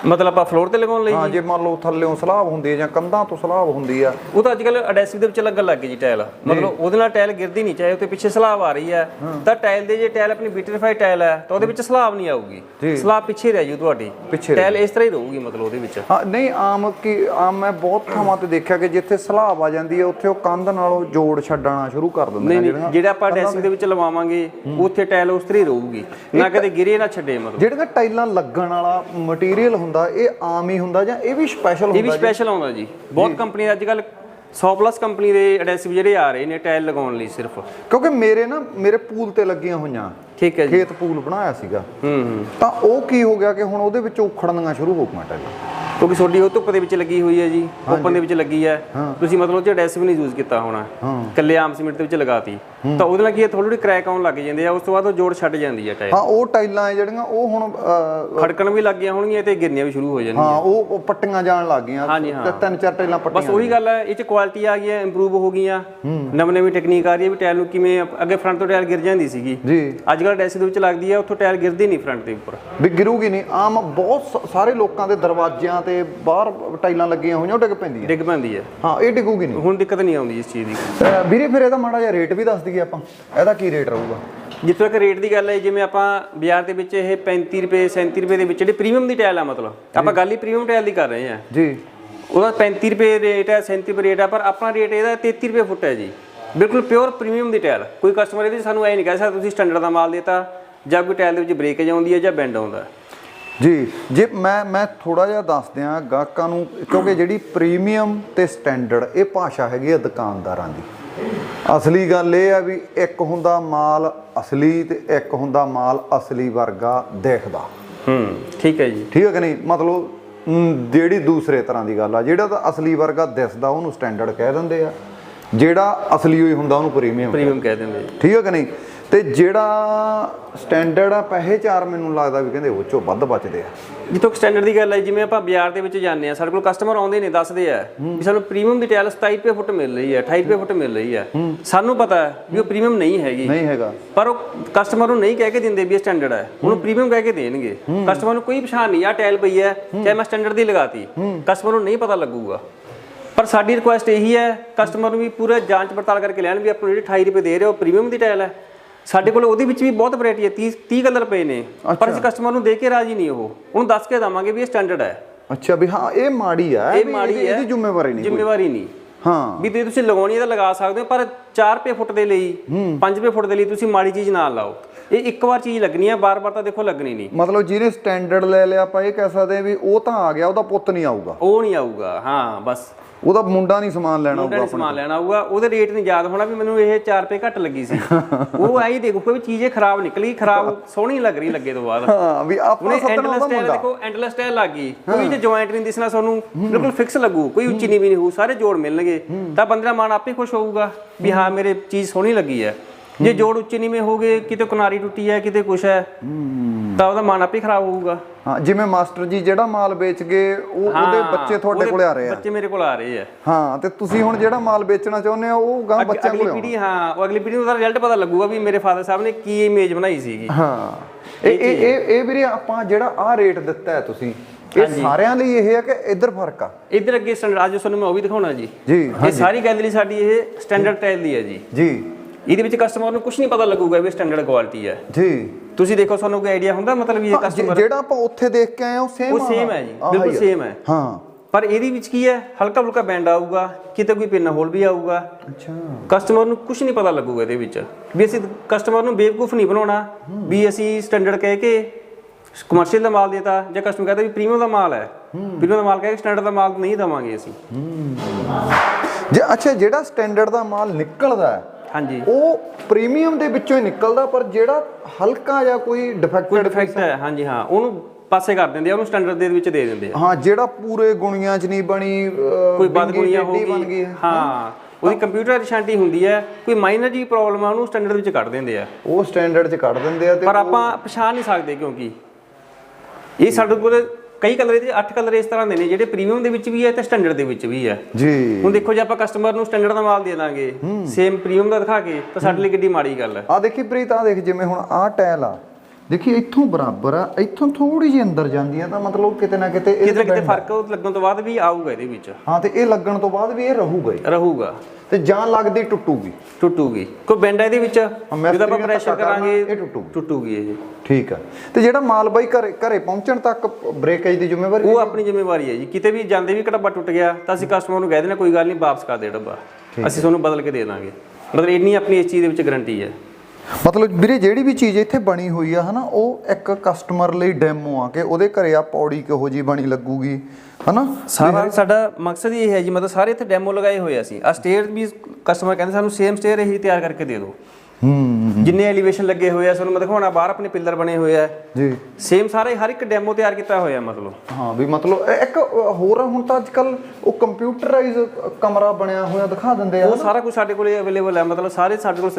ਮਤਲਬ ਆਪਾਂ ਫਲੋਰ ਤੇ ਲਗਾਉਣ ਲਈ? ਹਾਂ ਜੇ ਮੰਨ ਲਓ ਥੱਲੇੋਂ ਸਲਾਬ ਹੁੰਦੀ ਹੈ ਜਾਂ ਕੰਧਾਂ ਤੋਂ ਸਲਾਬ ਹੁੰਦੀ ਆ। ਉਹ ਤਾਂ ਅੱਜ ਕੱਲ ਅਡੈਸਿਵ ਦੇ ਵਿੱਚ ਲੱਗਣ ਲੱਗ ਗਈ ਜੀ ਟਾਇਲ ਮਤਲਬ ਉਹਦੇ ਨਾਲ ਟਾਇਲ ਗਿਰਦੀ ਨਹੀਂ ਚਾਹੇ ਉੱਤੇ ਪਿੱਛੇ ਸਲਾਬ ਆ ਰਹੀ ਹੈ। ਤਾਂ ਟਾਇਲ ਦੇ ਜੇ ਟਾਇਲ ਆਪਣੀ ਬਿਊਟੀਫਾਈਡ ਟਾਇਲ ਹੈ ਤਾਂ ਉਹਦੇ ਵਿੱਚ ਸਲਾਬ ਨਹੀਂ ਆਊਗੀ। ਸਲਾਬ ਪਿੱਛੇ ਰਹਿ ਜੂ ਤੁਹਾਡੀ। ਟਾਇਲ ਇਸ ਤਰ੍ਹਾਂ ਹੀ ਰਹੂਗੀ ਮਤਲਬ ਉਹਦੇ ਵਿੱਚ। ਹਾਂ ਨਹੀਂ ਆਮ ਕੀ ਆਮ ਮੈਂ ਬਹੁਤ ਥਾਵਾਂ ਤੇ ਦੇਖਿਆ ਕਿ ਜਿੱਥੇ ਸਲਾਬ ਆ ਜਾਂਦੀ ਹੈ ਉੱਥੇ ਉਹ ਕੰਧ ਨਾਲੋਂ ਜੋੜ ਛੱਡਣਾ ਸ਼ੁਰੂ ਕਰ ਦਿੰਦੇ ਨੇ ਜਿਹੜਾ ਆਪਾਂ ਡੈਸਿੰਗ ਦੇ। ਵਿੱਚ ਲਵਾਵਾਂਗੇ ਉੱਥੇ ਟਾਇਲ ਉਸ ਤਰ੍ਹਾਂ ਹੀ ਰਹੂਗੀ। ਨਾ ਕਦੇ ਗਿਰੇ ਨਾ ਛੱਡੇ ਮਤਲਬ। ਜਿਹੜਾ ਟਾਈਲਾਂ ਲੱਗਣ ਵਾਲਾ ਮਟੀਰੀਅਲ ਹੁੰਦਾ ਇਹ ਆਮ ਹੀ ਹੁੰਦਾ ਜਾਂ ਇਹ ਵੀ ਸਪੈਸ਼ਲ ਇਹ ਵੀ ਹੁੰਦਾ ਸਪੈਸ਼ਲ ਆਉਂਦਾ ਜੀ। ਬਹੁਤ ਕੰਪਨੀ ਅੱਜ ਕੱਲ 100 ਪਲੱਸ ਕੰਪਨੀ ਦੇ ਅਡੈਸਿਵ ਜਿਹੜੇ ਆ ਰਹੇ ਨੇ ਟਾਇਲ ਲਗਾਉਣ ਲਈ ਸਿਰਫ। ਕਿਉਂਕਿ ਮੇਰੇ ਨਾ ਮੇਰੇ ਪੂਲ ਤੇ ਲੱਗੀਆਂ ਹੋਈਆਂ। ਠੀਕ ਹੈ ਜੀ। ਖੇਤ ਪੂਲ ਬਣਾਇਆ ਸੀਗਾ। ਹੂੰ ਹੂੰ। ਤਾਂ ਉਹ ਕੀ ਹੋ ਗਿਆ ਕਿ ਹੁਣ ਉਹਦੇ ਵਿੱਚ ਉਖੜਨੀਆਂ ਸ਼ੁਰੂ ਹੋ ਗਈਆਂ ਟਾਈਲਾਂ। ਕਿਉਂਕਿ ਤੁਹਾਡੀ ਉਹ ਧੁੱਪ ਦੇ ਵਿੱਚ ਲੱਗੀ ਹੋਈ ਹੈ ਜੀ ਓਪਨ ਦੇ ਵਿੱਚ ਲੱਗੀ ਹੈ। ਤੁਸੀਂ ਮਤਲਬ ਉਹ 'ਚ ਡੈਸ ਵੀ ਨਹੀਂ ਯੂਜ਼ ਕੀਤਾ ਹੋਣਾ। ਇਕੱਲੇ ਆਮ ਸੀਮੈਂਟ ਦੇ ਵਿੱਚ ਲਗਾਤੀ। ਤਾਂ ਉਹਦੇ ਨਾਲ ਕੀ ਹੈ ਥੋੜੀ ਕ੍ਰੈਕ ਆਉਣ ਲੱਗ ਜਾਂਦੇ ਆ ਉਸ ਤੋਂ ਬਾਅਦ ਉਹ ਜੋੜ ਛੱਡ ਜਾਂਦੀ ਹੈ ਟਾਇਰ ਹਾਂ ਉਹ ਟਾਈਲਾਂ ਹੈ ਜਿਹੜੀਆਂ ਉਹ ਹੁਣ ਖੜਕਣ ਵੀ ਲੱਗ ਗਈਆਂ ਹੋਣਗੀਆਂ ਤੇ ਗਿਰਨੀਆਂ ਵੀ ਸ਼ੁਰੂ ਹੋ ਜਾਣਗੀਆਂ। ਹਾਂ ਉਹ ਉਹ ਪੱਟੀਆਂ ਜਾਣ ਲੱਗ ਗਈਆਂ। ਤੇ ਤਿੰਨ ਚਾਰ ਟਾਈਲਾਂ ਬਸ ਪੱਟੀਆਂ ਉਹੀ ਗੱਲ ਹੈ ਇਹ ਚ ਕੁਆਲਿਟੀ ਆ ਗਈ ਹੈ ਇੰਪਰੂਵ ਹੋ ਗਈਆਂ। ਨਵੀਂ ਨਵੀਂ ਟੈਕਨੀਕ ਆ ਰਹੀ ਹੈ ਵੀ ਟਾਇਰ ਨੂੰ ਕਿਵੇਂ ਅੱਗੇ ਫਰੰਟ ਤੋਂ ਟਾਇਰ ਗਿਰ ਜਾਂਦੀ ਸੀਗੀ। ਜੀ। ਅੱਜ ਕੱਲ੍ਹ ਡੈਸ ਦੇ ਵਿੱਚ ਲੱਗਦੀ ਹੈ ਉੱਥੋਂ ਟਾਇਰ ਗਿਰਦੀ ਨਹੀਂ ਫਰੰਟ ਦੇ ਉੱਪਰ। ਵੀ ਗਿਰੂਗੀ ਨਹੀਂ। ਆਮ ਬਹੁਤ ਸਾਰੇ ਲੋਕਾਂ ਦੇ ਦਰਵਾਜ਼ਿਆਂ ਤੇ ਬਾਹਰ ਟਾਈਲਾਂ ਲੱਗੀਆਂ ਹੋਈਆਂ ਉਹ ਡਿੱਗ ਪੈਂਦੀਆਂ। ਡਿੱਗ ਪੈਂਦੀ ਹੈ। ਹਾਂ ਇਹ ਡਿੱਗੂਗੀ ਨਹੀਂ। ਹੁਣ ਦਿੱਕਤ ਨਹੀਂ ਆਉਂਦੀ ਇਸ ਚੀਜ਼ ਦੀ। ਅਹ, ਵੀਰੇ ਫਿਰ ਇਹਦਾ ਮਾੜਾ ਜਿਹਾ ਰੇਟ ਵੀ ਦੱਸ ਦਈਏ ਆਪਾਂ। ਇਹਦਾ ਕੀ ਰੇਟ ਰਹੂਗਾ? ਜਿੱਥੋਂ ਤੱਕ ਰੇਟ ਦੀ ਗੱਲ ਹੈ ਜਿਵੇਂ ਆਪਾਂ ਬਾਜ਼ਾਰ ਦੇ ਵਿੱਚ ਇਹ 35 ਰੁਪਏ 37 ਰੁਪਏ ਦੇ ਵਿੱਚ ਜਿਹੜੀ ਪ੍ਰੀਮੀਅਮ ਦੀ ਟਾਇਲ ਆ ਮਤਲਬ। ਆਪਾਂ ਗੱਲ ਹੀ ਪ੍ਰੀਮੀਅਮ ਟਾਇਲ ਦੀ ਕਰ ਰਹੇ ਹਾਂ। ਜੀ। ਉਹਦਾ 35 ਰੁਪਏ ਰੇਟ ਹੈ 37 ਰੁਪਏ ਰੇਟ ਹੈ ਪਰ ਆਪਣਾ ਰੇਟ ਇਹਦਾ 33 ਰੁਪਏ ਫੁੱਟ ਹੈ ਜੀ। ਬਿਲਕੁਲ ਪਿਓਰ ਪ੍ਰੀਮੀਅਮ ਦੀ ਟਾਇਲ। ਕੋਈ ਕਸਟਮਰ ਇਹਦੇ 'ਚ ਸਾਨੂੰ ਐ ਨਹੀਂ ਕਹਿ ਸਕਦਾ ਤੁਸੀਂ ਸਟੈਂਡਰਡ ਦਾ ਮਾਲ ਦੇਤਾ ਜਾਂ ਕੋਈ ਟਾਇਲ ਦੇ ਵਿੱਚ ਬ੍ਰੇਕੇਜ ਆਉਂਦੀ ਹੈ ਜਾਂ ਬੈਂਡ ਆਉਂਦਾ। ਹੈ। ਜੀ। ਜੇ ਮੈਂ ਮੈਂ ਥੋੜਾ ਜਿਹਾ ਦੱਸ ਦਿਆਂ ਗਾਹਕਾਂ ਨੂੰ ਕਿਉਂਕਿ ਜਿਹੜੀ ਪ੍ਰੀਮੀਅਮ ਤੇ ਸਟੈਂਡਰਡ ਇਹ ਭਾਸ਼ਾ ਹੈਗੀ ਆ ਦੁਕਾਨਦਾਰਾਂ ਦੀ। ਅਸਲੀ ਗੱਲ ਇਹ ਆ ਵੀ ਇੱਕ ਹੁੰਦਾ ਮਾਲ ਅਸਲੀ ਤੇ ਇੱਕ ਹੁੰਦਾ ਮਾਲ ਅਸਲੀ ਵਰਗਾ ਦੇਖਦਾ। ਹੂੰ ਠੀਕ ਹੈ ਜੀ। ਠੀਕ ਹੈ ਕਿ ਨਹੀਂ? ਮਤਲਬ ਜਿਹੜੀ ਦੂਸਰੇ ਤਰ੍ਹਾਂ ਦੀ ਗੱਲ ਆ। ਜਿਹੜਾ ਤਾਂ ਅਸਲੀ ਵਰਗਾ ਦਿਸਦਾ ਉਹਨੂੰ ਸਟੈਂਡਰਡ ਕਹਿ ਦਿੰਦੇ ਆ। ਜਿਹੜਾ ਅਸਲੀ ਹੋਈ ਹੁੰਦਾ ਉਹਨੂੰ ਪ੍ਰੀਮੀਅਮ ਪ੍ਰੀਮੀਅਮ ਕਹਿ ਦਿੰਦੇ ਠੀਕ ਹੈ ਕਿ ਨਹੀਂ? ਤੇ ਜਿਹੜਾ ਸਟੈਂਡਰਡ ਆ ਪੈਸੇ ਚਾਰ ਮੈਨੂੰ ਲੱਗਦਾ ਵੀ ਕਹਿੰਦੇ ਉਹ ਚੋਂ ਵੱਧ ਬਚਦੇ ਆ। ਜਿੱਥੋਂ ਸਟੈਂਡਰਡ ਦੀ ਗੱਲ ਹੈ ਜਿਵੇਂ ਆਪਾਂ ਬਾਜ਼ਾਰ ਦੇ ਵਿੱਚ ਜਾਂਦੇ ਆ ਸਾਡੇ ਕੋਲ ਕਸਟਮਰ ਆਉਂਦੇ ਨੇ ਦੱਸਦੇ ਆ ਵੀ ਸਾਨੂੰ ਪ੍ਰੀਮੀਅਮ ਦੀ ਟਾਇਲ 27 ਰੁਪਏ ਫੁੱਟ ਮਿਲ ਰਹੀ ਹੈ 28 ਰੁਪਏ ਫੁੱਟ ਮਿਲ ਰਹੀ ਹੈ। ਸਾਨੂੰ ਪਤਾ ਹੈ ਵੀ ਉਹ ਪ੍ਰੀਮੀਅਮ ਨਹੀਂ ਹੈਗੀ। ਨਹੀਂ ਹੈਗਾ। ਪਰ ਉਹ ਕਸਟਮਰ ਨੂੰ ਨਹੀਂ ਕਹਿ ਕੇ ਦਿੰਦੇ ਵੀ ਇਹ ਸਟੈਂਡਰਡ ਹੈ। ਉਹਨੂੰ ਪ੍ਰੀਮੀਅਮ ਕਹਿ ਕੇ ਦੇਣਗੇ। ਕਸਟਮਰ ਨੂੰ ਕੋਈ ਪਛਾਣ ਨਹੀਂ ਆ ਟਾਇਲ ਪਈ ਹੈ ਚਾਹੇ ਮੈਂ ਸਟੈਂਡਰਡ ਦੀ ਲਗਾਤੀ। ਕਸਟਮਰ ਨੂੰ ਨਹੀਂ ਪਤਾ ਲੱਗੂਗਾ। ਪਰ ਸਾਡੀ ਰਿਕੁਐਸਟ ਇਹੀ ਹੈ ਕਸਟਮਰ ਨੂੰ ਵੀ ਪੂਰਾ ਜਾਂਚ ਪੜਤਾਲ ਕਰਕੇ ਲੈਣ ਵੀ ਆਪਾਂ ਨੂੰ ਜਿਹੜੀ 28 ਰੁਪਏ ਦੇ ਰਹੇ ਹੋ ਪ੍ਰੀਮੀਅਮ ਦੀ ਟਾਇਲ ਹੈ। ਸਾਡੇ ਕੋਲ ਉਹਦੇ ਵਿੱਚ ਵੀ ਬਹੁਤ ਵੈਰਾਈਟੀ ਹੈ 30 30 ਕਲਰ ਪਏ ਨੇ। ਪਰ ਅਸੀਂ ਕਸਟਮਰ ਨੂੰ ਦੇ ਕੇ ਰਾਜੀ ਨਹੀਂ ਉਹ। ਉਹਨੂੰ ਦੱਸ ਕੇ ਦਵਾਂਗੇ ਵੀ ਇਹ ਸਟੈਂਡਰਡ ਹੈ। ਅੱਛਾ ਵੀ ਹਾਂ ਇਹ ਮਾੜੀ ਆ ਇਹ ਮਾੜੀ ਹੈ ਇਹਦੀ ਜ਼ਿੰਮੇਵਾਰੀ ਨਹੀਂ ਜ਼ਿੰਮੇਵਾਰੀ ਨਹੀਂ। ਹਾਂ। ਵੀ ਜੇ ਤੁਸੀਂ ਲਗਾਉਣੀ ਹੈ ਤਾਂ ਲਗਾ ਸਕਦੇ ਹੋ ਪਰ 4 ਰੁਪਏ ਫੁੱਟ ਦੇ ਲਈ 5 ਰੁਪਏ ਫੁੱਟ ਦੇ ਲਈ ਤੁਸੀਂ ਮਾੜੀ ਚੀਜ਼ ਨਾ ਲਾਓ। ਇਹ ਇੱਕ ਵਾਰ ਚੀਜ਼ ਲੱਗਣੀ ਹੈ ਬਾਰ-ਬਾਰ ਤਾਂ ਦੇਖੋ ਲੱਗਣੀ ਨਹੀਂ। ਮਤਲਬ ਜਿਹਨੇ ਸਟੈਂਡਰਡ ਲੈ ਲਿਆ ਆਪਾਂ ਇਹ ਕਹਿ ਸਕਦੇ ਹਾਂ ਵੀ ਉਹ ਤਾਂ ਆ ਗਿਆ ਉਹਦਾ ਪੁੱਤ ਨਹੀਂ ਆਊਗਾ। ਉਹ ਨਹੀਂ ਆਊਗਾ ਹਾਂ ਬਸ। ਉਹਦਾ ਮੁੰਡਾ ਨਹੀਂ ਸਮਾਨ ਲੈਣਾ ਮੁੰਡਾ ਹੋਊਗਾ ਨੇ ਸਮਾਨ ਲੈਣਾ ਆਊਗਾ ਉਹਦੇ ਰੇਟ ਨਹੀਂ ਯਾਦ ਹੋਣਾ ਵੀ ਮੈਨੂੰ ਇਹ 4 ਰੁਪਏ ਘੱਟ ਲੱਗੀ ਸੀ। ਉਹ ਐਂ ਹੀ ਦੇਖੂਗਾ ਵੀ ਚੀਜ਼ ਖਰਾਬ ਨਿਕਲੀ ਖਰਾਬ ਸੋਹਣੀ ਲੱਗ ਰਹੀ ਲੱਗੇ ਤੋਂ ਬਾਅਦ। ਹਾਂ ਵੀ ਆਪਾਂ ਉਹਨੇ ਸੱਤਣਾ ਐਂਡਲੈਸ ਉਹਦਾ ਮੁੰਡਾ। ਦੇਖੋ ਐਂਡਲੈਸ ਟਾਇਲ ਲੱਗ ਗਈ। ਕੋਈ ਜੇ ਜੁਆਇੰਟ ਨਹੀਂ ਦਿਸਣਾ ਤੁਹਾਨੂੰ ਬਿਲਕੁਲ ਫਿਕਸ ਲੱਗੂ ਕੋਈ ਉੱਚੀ ਨੀਵੀਂ ਨਹੀਂ ਹੋਊ ਸਾਰੇ ਜੋੜ ਮਿਲਣਗੇ। ਤਾਂ ਬੰਦੇ ਦਾ ਮਨ ਆਪੇ ਖੁਸ਼ ਹੋਊਗਾ ਵੀ ਹਾਂ ਮੇਰੇ ਚੀਜ਼ ਸੋਹਣੀ ਲੱਗੀ ਹੈ। ਜੇ ਜੋੜ ਉੱਚੇ ਨੀਵੇਂ ਹੋਗੇ ਕਿਤੇ ਕਿਨਾਰੀ ਟੁੱਟੀ ਹੈ ਕਿਤੇ ਕੁਛ ਹੈ। ਤਾਂ ਉਹਦਾ ਮਨ ਆਪੇ ਖਰਾਬ ਹੋਊਗਾ। ਹਾਂ ਜਿਵੇਂ ਮਾਸਟਰ ਜੀ ਜਿਹੜਾ ਮਾਲ ਵੇਚ ਗਏ ਉਹ ਉਹਦੇ ਹਾਂ, ਬੱਚੇ ਤੁਹਾਡੇ ਕੋਲੇ ਆ ਰਹੇ ਆ। ਬੱਚੇ ਮੇਰੇ ਕੋਲ ਆ ਰਹੇ ਆ। ਹਾਂ ਤੇ ਤੁਸੀਂ ਹੁਣ ਜਿਹੜਾ ਮਾਲ ਵੇਚਣਾ ਚਾਹੁੰਦੇ ਆ ਉਹ ਗਾਂ ਬੱਚਿਆਂ ਅਗਲੀ ਕੋਲੇ ਆਉਣਾ। ਪੀੜ੍ਹੀ ਹਾਂ ਉਹ ਅਗਲੀ ਪੀੜ੍ਹੀ ਨੂੰ ਉਹਦਾ ਰਿਜ਼ਲਟ ਪਤਾ ਲੱਗੂਗਾ ਵੀ ਮੇਰੇ ਫਾਦਰ ਸਾਹਿਬ ਨੇ ਕੀ ਇਮੇਜ ਬਣਾਈ ਸੀਗੀ। ਹਾਂ ਇਹ ਇਹ ਇਹ ਇਹ ਵੀਰੇ ਆਪਾਂ ਜਿਹੜਾ ਆ ਰੇਟ ਦਿੱਤਾ ਹੈ ਤੁਸੀਂ ਇਹ ਸਾਰਿਆਂ ਲਈ ਇਹ ਹੈ ਕਿ ਇੱਧਰ ਫ਼ਰਕ ਆ? ਇੱਧਰ ਅੱਗੇ ਸਟੈਂਡਰਡ ਅੱਜ ਤੁਹਾਨੂੰ ਮੈਂ ਉਹ ਵੀ ਦਿਖਾਉਣਾ ਜੀ। ਜੀ ਇਹ ਸਾਰੀ ਗੈਲਰੀ ਸਾਡੀ ਇਹ ਸਟੈਂਡਰਡ ਟਾਈਲ ਦੀ ਹੈ ਜੀ। ਜੀ। ਇਹਦੇ ਵਿੱਚ ਕਸਟਮਰ ਨੂੰ ਕੁਝ ਨਹੀਂ ਪਤਾ ਲੱਗੂਗਾ ਵੀ ਸਟੈਂਡਰਡ ਕੁਆਲਿਟੀ ਹੈ। ਜੀ। ਤੁਸੀਂ ਦੇਖੋ ਤੁਹਾਨੂੰ ਕੋਈ ਆਈਡੀਆ ਹੁੰਦਾ ਮਤਲਬ ਇਹ ਕਸਟਮਰ ਜਿਹੜਾ ਆਪਾਂ ਉੱਥੇ ਦੇਖ ਕੇ ਆਏ ਉਹ ਸੇਮ ਉਹ ਸੇਮ ਹੈ ਜੀ ਬਿਲਕੁਲ ਸੇਮ ਹੈ। ਹਾਂ। ਪਰ ਇਹਦੇ ਵਿੱਚ ਕੀ ਹੈ ਹਲਕਾ ਫੁਲਕਾ ਬੈਂਡ ਆਊਗਾ ਕਿਤੇ ਕੋਈ ਪਿੰਨ ਹੋਲ ਵੀ ਆਊਗਾ। ਅੱਛਾ। ਕਸਟਮਰ ਨੂੰ ਕੁਝ ਨਹੀਂ ਪਤਾ ਲੱਗੂਗਾ ਇਹਦੇ ਵਿੱਚ। ਵੀ ਅਸੀਂ ਕਸਟਮਰ ਨੂੰ ਬੇਵਕੂਫ ਨਹੀਂ ਬਣਾਉਣਾ ਵੀ ਅਸੀਂ ਸਟੈਂਡਰਡ ਕਹਿ ਕੇ ਕਮਰਸ਼ੀਅਲ ਦਾ ਮਾਲ ਦੇਤਾ ਜਾਂ ਕਸਟਮਰ ਕਹਿੰਦਾ ਵੀ ਪ੍ਰੀਮੀਅਮ ਦਾ ਮਾਲ ਹੈ। ਪ੍ਰੀਮੀਅਮ ਦਾ ਮਾਲ ਕਹਿ ਕੇ ਸਟੈਂਡਰਡ ਦਾ ਮਾਲ ਨਹੀਂ ਦਵਾਂਗੇ ਅਸੀਂ। ਜੇ ਅੱਛਾ ਜਿਹੜਾ ਸਟੈਂਡਰਡ ਦਾ ਮਾਲ ਨਿਕਲਦਾ ਹੈ ਹਾਂਜੀ। ਉਹ ਪ੍ਰੀਮੀਅਮ ਦੇ ਵਿੱਚੋਂ ਹੀ ਨਿਕਲਦਾ ਪਰ ਜਿਹੜਾ ਹਲਕਾ ਜਾਂ ਕੋਈ ਡਿਫੈਕਟਡ ਡਿਫੈਕਟ ਹੈ। ਹਾਂਜੀ ਹਾਂ। ਉਹਨੂੰ ਪਾਸੇ ਕਰ ਦਿੰਦੇ ਆ ਉਹਨੂੰ ਸਟੈਂਡਰਡ ਦੇ ਵਿੱਚ ਦੇ ਦਿੰਦੇ ਆ। ਹਾਂ ਜਿਹੜਾ ਪੂਰੇ ਗੁਣੀਆਂ 'ਚ ਨਹੀਂ ਬਣੀ ਕੋਈ ਡਿੰਗੀ ਬਦਗੁਣੀਆਂ ਹੋ ਗਈ। ਹੈ। ਹਾਂ ਉਹਦੀ ਕੰਪਿਊਟਰ ਸ਼ਾਂਤੀ ਹੁੰਦੀ ਹੈ ਕੋਈ ਮਾਈਨਰ ਜੀ ਪ੍ਰੋਬਲਮ ਆ ਉਹਨੂੰ ਸਟੈਂਡਰਡ ਵਿੱਚ ਕੱਢ ਦਿੰਦੇ ਆ। ਉਹ ਸਟੈਂਡਰਡ 'ਚ ਕੱਢ ਦਿੰਦੇ ਆ ਤੇ ਪਰ ਆਪਾਂ ਪਛਾਣ ਨਹੀਂ ਸਕਦੇ ਕਿਉਂਕਿ ਇਹ ਸਾਡੇ ਕੋਲ ਕਈ ਕਲਰ ਇਹਦੇ 8 ਕਲਰ ਇਸ ਤਰ੍ਹਾਂ ਦੇ ਨੇ ਜਿਹੜੇ ਪ੍ਰੀਮੀਅਮ ਦੇ ਵਿੱਚ ਵੀ ਹੈ ਤੇ ਸਟੈਂਡਰਡ ਦੇ ਵਿੱਚ ਵੀ ਹੈ। ਜੀ। ਹੁਣ ਦੇਖੋ ਜੇ ਆਪਾਂ ਕਸਟਮਰ ਨੂੰ ਸਟੈਂਡਰਡ ਦਾ ਮਾਲ ਦੇ ਦਾਂਗੇ ਸੇਮ ਪ੍ਰੀਮੀਅਮ ਦਾ ਦਿਖਾ ਕੇ ਤਾਂ ਸਾਡੇ ਲਈ ਕਿੱਡੀ ਮਾੜੀ ਗੱਲ ਹੈ। ਆ ਦੇਖੀ ਪ੍ਰੀਤ ਆ ਦੇਖ ਜਿਵੇਂ ਹੁਣ ਆਹ ਟਾਇਲ ਆ। ਦੇਖੀ ਇੱਥੋਂ ਬਰਾਬਰ ਆ ਇੱਥੋਂ ਥੋੜੀ ਜਿਹੀ ਅੰਦਰ ਜਾਂਦੀ ਆ ਤਾਂ ਮਤਲਬ ਕਿਤੇ ਨਾ ਕਿਤੇ ਇਹ ਕਿਤੇ ਕਿਤੇ ਫ਼ਰਕ ਲੱਗਣ ਤੋਂ ਬਾਅਦ ਵੀ ਆਊਗਾ ਇਹਦੇ ਵਿੱਚ। ਹਾਂ ਤੇ ਇਹ ਲੱਗਣ ਤੋਂ ਬਾਅਦ ਵੀ ਇਹ ਰਹੂਗਾ ਹੀ। ਰਹੂਗਾ। ਤੇ ਜਾਂ ਲੱਗਦੀ ਟੁੱਟੂਗੀ। ਟੁੱਟੂਗੀ। ਕੋਈ ਬੈਂਡ ਇਹਦੇ ਵਿੱਚ? ਜਦੋਂ ਆਪਾਂ ਪ੍ਰੈਸ਼ਰ ਕਰਾਂਗੇ ਇਹ ਟੁੱਟੂਗੀ। ਟੁੱਟੂਗੀ ਇਹ। ਠੀਕ ਆ। ਤੇ ਜਿਹੜਾ ਮਾਲ ਬਾਈ ਘਰੇ ਘਰੇ ਪਹੁੰਚਣ ਤੱਕ ਬ੍ਰੇਕੇਜ ਦੀ ਜ਼ਿੰਮੇਵਾਰੀ ਉਹ ਆਪਣੀ ਜ਼ਿੰਮੇਵਾਰੀ ਹੈ ਜੀ। ਕਿਤੇ ਵੀ ਜਾਂਦੇ ਵੀ ਡੱਬਾ ਟੁੱਟ ਗਿਆ ਤਾਂ ਅਸੀਂ ਕਸਟਮਰ ਨੂੰ ਕਹਿ ਦੇਣਾ ਕੋਈ ਗੱਲ ਨਹੀਂ ਵਾਪਸ ਕਰ ਦੇ ਡੱਬਾ। ਅਸੀਂ ਤੁਹਾਨੂੰ ਬਦਲ ਕੇ ਦੇ ਦਾਂਗੇ। ਮਤਲਬ ਇੰਨੀ ਆਪਣੀ ਇਸ ਚੀਜ਼ ਦੇ ਵਿੱਚ ਗਾਰੰਟੀ ਹੈ। ਮਤਲਬ ਵੀਰੇ ਜਿਹੜੀ ਵੀ ਚੀਜ਼ ਇੱਥੇ ਬਣੀ ਹੋਈ ਆ ਹਨਾ ਉਹ ਇੱਕ ਕਸਟਮਰ ਲਈ ਡੈਮੋ ਆ ਕਿ ਉਹਦੇ ਘਰੇ ਆ ਪੌੜੀ ਕਿਹੋ ਜੀ ਬਣੀ ਲੱਗੂਗੀ ਹਨਾ? ਸਾਰਾ ਸਾਡਾ ਮਕਸਦ ਇਹ ਹੈ ਜੀ ਮਤਲਬ ਸਾਰੇ ਇੱਥੇ ਡੈਮੋ ਲਗਾਏ ਹੋਏ ਆ ਅਸੀਂ। ਆ ਸਟੇਅਰ ਵੀ ਕਸਟਮਰ ਕਹਿੰਦੇ ਸਾਨੂੰ ਸੇਮ ਸਟੇਅਰ ਇਹੀ ਤਿਆਰ ਕਰਕੇ ਦੇ ਦਿਓ। ਹੂੰ। ਜਿੰਨੇ ਐਲੀਵੇਸ਼ਨ ਲੱਗੇ ਹੋਏ ਆ ਤੁਹਾਨੂੰ ਮੈਂ ਦਿਖਾਉਣਾ ਬਾਹਰ ਆਪਣੇ ਪਿੱਲਰ ਬਣੇ ਹੋਏ ਆ। ਜੀ। ਸੇਮ ਸਾਰੇ ਹਰ ਇੱਕ ਡੈਮੋ ਤਿਆਰ ਕੀਤਾ ਹੋਇਆ ਮਤਲਬ। ਹਾਂ ਵੀ ਮਤਲਬ ਇੱਕ ਹੋਰ ਹੁਣ ਤਾਂ ਅੱਜ ਕੱਲ ਉਹ ਕੰਪਿਊਟਰਾਈਜ਼ ਕਮਰਾ ਬਣਿਆ ਹੋਇਆ ਦਿਖਾ ਦਿੰਦੇ ਆ ਉਹ ਸਾਰਾ ਕੁਝ ਸਾਡੇ ਕੋਲੇ ਅਵੇਲੇਬਲ ਹੈ ਮਤਲਬ ਸਾਰੇ ਸਾਡੇ ਕੋਲ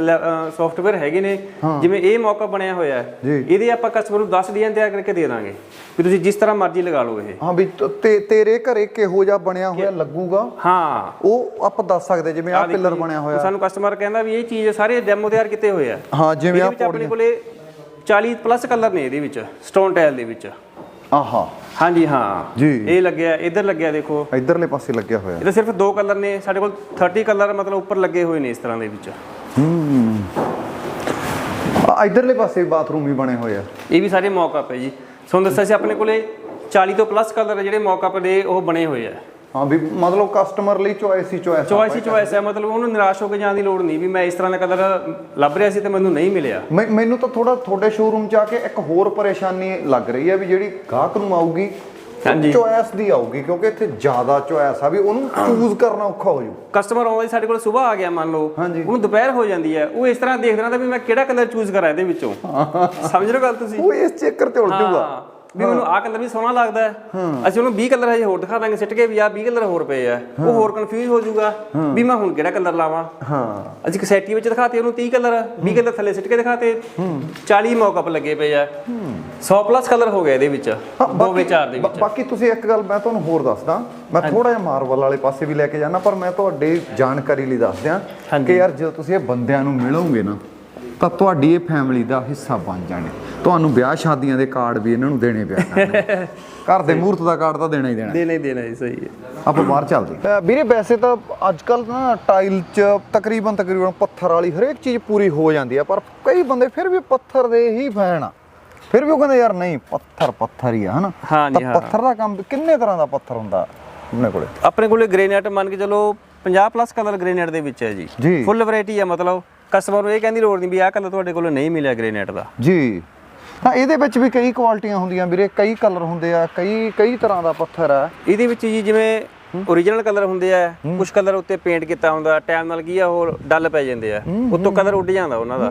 ਸੌਫਟਵੇਅਰ ਹੈਗੇ ਨੇ। ਜਿਵੇਂ ਇਹ ਮੌਕਾ ਬਣਿਆ ਹੋਇਆ ਹੈ। ਇਹਦੇ ਆਪਾਂ ਕਸਟਮਰ ਨੂੰ 10 ਡਿਜ਼ਾਈਨ ਤਿਆਰ ਕਰਕੇ ਦੇ ਦਾਂਗੇ। ਵੀ ਤੁਸੀਂ ਜਿਸ ਤਰ੍ਹਾਂ ਮਰਜ਼ੀ ਲਗਾ ਲਓ ਇਹ। ਹਾਂ ਵੀ ਤ- ਤੇਰੇ ਘਰੇ ਕਿਹੋ ਜਿਹਾ ਬਣਿਆ ਹੋਇਆ ਲੱਗੂਗਾ? ਹਾਂ। ਉਹ ਆਪਾਂ ਦੱਸ ਸਕਦੇ ਜਿਵੇਂ ਆਹ ਪਿੱਲਰ ਬਣਿਆ ਹੋਇਆ। ਸਾਨੂੰ ਕਸਟਮਰ ਕਹਿੰਦਾ ਵੀ ਇਹ ਚੀਜ਼ ਸਾਰੇ ਡੈਮੋ ਤਿਆਰ ਕੀਤੇ ਹੋਏ ਆ। ਹਾਂ ਜਿਵੇਂ ਆ ਆਪਣੇ ਕੋਲੇ 40 ਪਲੱਸ ਕਲਰ ਨੇ ਇਹਦੇ ਵਿੱਚ ਸਟੋਨ ਟਾਇਲ ਦੇ ਵਿੱਚ। ਆਹਾ। ਹਾਂਜੀ ਹਾਂ। ਜੀ। ਇਹ ਲੱਗਿਆ ਇੱਧਰ ਲੱਗਿਆ ਦੇਖੋ। ਇਧਰਲੇ ਪਾਸੇ ਲੱਗਿਆ ਹੋਇਆ। ਇਹ ਤਾਂ ਸਿਰਫ ਦੋ ਕਲਰ ਨੇ ਸਾਡੇ ਕੋਲ 30 ਕਲਰ ਮਤਲਬ ਉੱਪਰ ਲੱਗੇ ਹੋਏ ਨੇ ਇਸ ਤਰ੍ਹਾਂ ਦੇ ਵਿੱਚ। ਹੂੰ। ਆ ਇਧਰਲੇ ਪਾਸੇ ਬਾਥਰੂਮ ਵੀ ਬਣੇ ਹੋਏ ਆ। ਇਹ ਵੀ ਸਾਰੇ ਮੌਕਅਪ ਹੈ ਜੀ। ਤੁਹਾਨੂੰ ਦੱਸਿਆ ਸੀ ਆਪਣੇ ਕੋਲੇ 40 ਤੋਂ ਪਲੱਸ ਕਲਰ ਜਿਹੜੇ ਮੌਕਅਪ ਦੇ ਉਹ ਬਣੇ ਹੋਏ ਆ। ਹਾਂ ਵੀ ਮਤਲਬ ਕਸਟਮਰ ਲਈ ਚੋਇਸ ਹੀ ਚੋਇਸ ਚੋਇਸ ਹੀ ਚੋਇਸ ਹੈ ਮਤਲਬ ਉਹਨੂੰ ਨਿਰਾਸ਼ ਹੋ ਕੇ ਜਾਣ ਦੀ ਲੋੜ ਨਹੀਂ ਵੀ ਮੈਂ ਇਸ ਤਰ੍ਹਾਂ ਦਾ ਕਲਰ ਲੱਭ ਰਿਹਾ ਸੀ ਤੇ ਮੈਨੂੰ ਨਹੀਂ ਮਿਲਿਆ। ਮੈਨੂੰ ਤਾਂ ਥੋੜਾ ਤੁਹਾਡੇ ਸ਼ੋਰੂਮ ਚ ਆ ਕੇ ਇੱਕ ਹੋਰ ਪਰੇਸ਼ਾਨੀ ਲੱਗ ਰਹੀ ਹੈ ਵੀ ਜਿਹੜੀ ਗਾਹਕ ਨੂੰ ਆਊਗੀ ਹਾਂਜੀ। ਚੋਇਸ ਦੀ ਆਊਗੀ ਕਿਉਂਕਿ ਇੱਥੇ ਜ਼ਿਆਦਾ ਚੋਇਸ ਆ ਵੀ ਉਹਨੂੰ ਚੂਜ਼ ਕਰਨਾ ਔਖਾ ਹੋ ਜੂ ਕਸਟਮਰ ਆਉਂਦਾ ਸਾਡੇ ਕੋਲ ਸਵੇਰ ਆ ਗਿਆ ਮੰਨ ਲਓ। ਉਹਨੂੰ ਦੁਪਹਿਰ ਹੋ ਜਾਂਦੀ ਹੈ। ਉਹ ਇਸ ਤਰ੍ਹਾਂ ਦੇਖਦਾ ਰਹਿੰਦਾ ਵੀ ਮੈਂ ਕਿਹੜਾ ਕਲਰ ਚੂਜ਼ ਕਰਾਂ ਇਹਦੇ ਵਿੱਚੋਂ। ਸਮਝ ਰਹੇ ਹੋ ਗੱਲ ਤੁਸੀਂ? ਉਹ ਇਸ ਚੱਕਰ ਤੇ ਉਲਝ ਜੂਗਾ ਹਾਂ, ਵੀ ਮੈਨੂੰ ਆਹ ਕਲਰ ਵੀ ਸੋਹਣਾ ਲੱਗਦਾ ਹੈ। ਅਸੀਂ ਉਹਨੂੰ 20 ਕਲਰ ਹਜੇ ਹੋਰ ਦਿਖਾ ਦਾਂਗੇ ਸਿੱਟ ਕੇ ਵੀ ਆਹ 20 ਕਲਰ ਹੋਰ ਪਏ ਆ। ਉਹ ਹੋਰ ਕਨਫਿਊਜ਼ ਹੋ ਜਾਊਗਾ ਵੀ ਮੈਂ ਹੁਣ ਕਿਹੜਾ ਕਲਰ ਲਾਵਾਂ। ਹਾਂ। ਅਸੀਂ ਕਸੈਟੀ ਵਿੱਚ ਦਿਖਾਤੇ ਉਹਨੂੰ 30 ਕਲਰ 20 ਕਲਰ ਥੱਲੇ ਸਿੱਟ ਕੇ ਦਿਖਾਤੇ। 40 ਮੌਕਅਪ ਲੱਗੇ ਪਏ ਆ। 100 ਪਲੱਸ ਕਲਰ ਹੋ ਗਿਆ ਇਹਦੇ ਵਿੱਚ ਦੋ ਵਿਚਾਰ ਦੇ ਵਿੱਚ। ਬਾਕੀ ਤੁਸੀਂ ਇੱਕ ਗੱਲ ਮੈਂ ਤੁਹਾਨੂੰ ਹੋਰ ਦੱਸਦਾ। ਮੈਂ ਥੋੜਾ ਜਿਹਾ ਮਾਰਵਲ ਵਾਲੇ ਪਾਸੇ ਵੀ ਲੈ ਕੇ ਜਾਣਾ ਪਰ ਮੈਂ ਤੁਹਾਡੇ ਜਾਣਕਾਰੀ ਲਈ ਦੱਸ ਦਿਆਂ। ਕਿ ਯਾਰ ਜਦੋਂ ਤੁਸੀਂ ਇਹ ਬੰਦਿਆਂ ਨੂੰ ਮਿਲੋਗੇ ਨਾ ਤਾਂ ਤੁਹਾਡੀ ਇਹ ਫੈਮਿਲੀ ਦਾ ਹਿੱਸਾ ਬਣ ਜਾਣੇ। ਤੁਹਾਨੂੰ ਵਿਆਹ ਸ਼ਾਦੀਆਂ ਦੇ ਕਾਰਡ ਵੀ ਇਹਨਾਂ ਨੂੰ ਦੇਣੇ ਪਿਆ ਕਰਨੇ ਘਰ ਦੇ ਮੂਰਤ ਦਾ ਕਾਰਡ ਤਾਂ ਦੇਣਾ ਹੀ ਦੇਣਾ। ਦੇਣਾ ਹੀ ਦੇਣਾ ਹੀ ਸਹੀ ਹੈ। ਆਪਾਂ ਬਾਹਰ ਚੱਲਦੇ ਵੀਰੇ ਵੈਸੇ ਤਾਂ ਅੱਜ ਕੱਲ ਨਾ ਟਾਈਲ 'ਚ ਤਕਰੀਬਨ ਤਕਰੀਬਨ ਪੱਥਰ ਵਾਲੀ ਹਰੇਕ ਚੀਜ਼ ਪੂਰੀ ਹੋ ਜਾਂਦੀ ਆ ਪਰ ਕਈ ਬੰਦੇ ਫਿਰ ਵੀ ਪੱਥਰ ਦੇ ਹੀ ਫੈਨ ਆ। ਫਿਰ ਵੀ ਉਹ ਕਹਿੰਦੇ ਯਾਰ ਨਹੀਂ ਪੱਥਰ ਪੱਥਰ ਹੀ ਆ ਹਨਾ? ਹਾਂਜੀ, ਤਾਂ ਹਾਂ। ਪੱਥਰ ਦਾ ਕੰਮ ਕਿੰਨੇ ਤਰ੍ਹਾਂ ਦਾ ਪੱਥਰ ਹੁੰਦਾ ਆਪਣੇ ਕੋਲੇ? ਆਪਣੇ ਕੋਲੇ ਗ੍ਰੇਨਾਈਟ ਮੰਨ ਕੇ ਚਲੋ 50 ਪਲੱਸ ਕਲਰ ਗ੍ਰੇਨਾਈਟ ਦੇ ਵਿੱਚ ਹੈ ਜੀ। ਜੀ। ਫੁੱਲ ਵੈਰਾਈਟੀ ਹੈ ਮਤਲਬ। ਕਸਟਮਰ ਨੂੰ ਇਹ ਕਹਿੰਦੀ ਲੋੜ ਨਹੀਂ ਵੀ ਆਹ ਕਲਰ ਤੁਹਾਡੇ ਕੋਲ ਨਹੀਂ ਮਿਲਿਆ ਗ੍ਰੇਨਾਈਟ ਦਾ। ਜੀ। ਤਾਂ ਇਹਦੇ ਵਿੱਚ ਵੀ ਕਈ ਕੁਆਲਿਟੀਆਂ ਹੁੰਦੀਆਂ ਵੀਰੇ, ਕਈ ਕਲਰ ਹੁੰਦੇ ਆ, ਕਈ ਕਈ ਤਰ੍ਹਾਂ ਦਾ ਪੱਥਰ ਆ। ਇਹਦੇ ਵਿੱਚ ਜੀ ਜਿਵੇਂ ਓਰੀਜਨਲ ਕਲਰ ਹੁੰਦੇ ਆ ਕੁਝ ਕਲਰ ਉੱਤੇ ਪੇਂਟ ਕੀਤਾ ਹੁੰਦਾ ਟਾਈਮ ਨਾਲ ਕੀ ਆ ਉਹ ਡੱਲ ਪੈ ਜਾਂਦੇ ਆ। ਉੱਤੋਂ ਕਲਰ ਉੱਡ ਜਾਂਦਾ ਉਹਨਾਂ ਦਾ।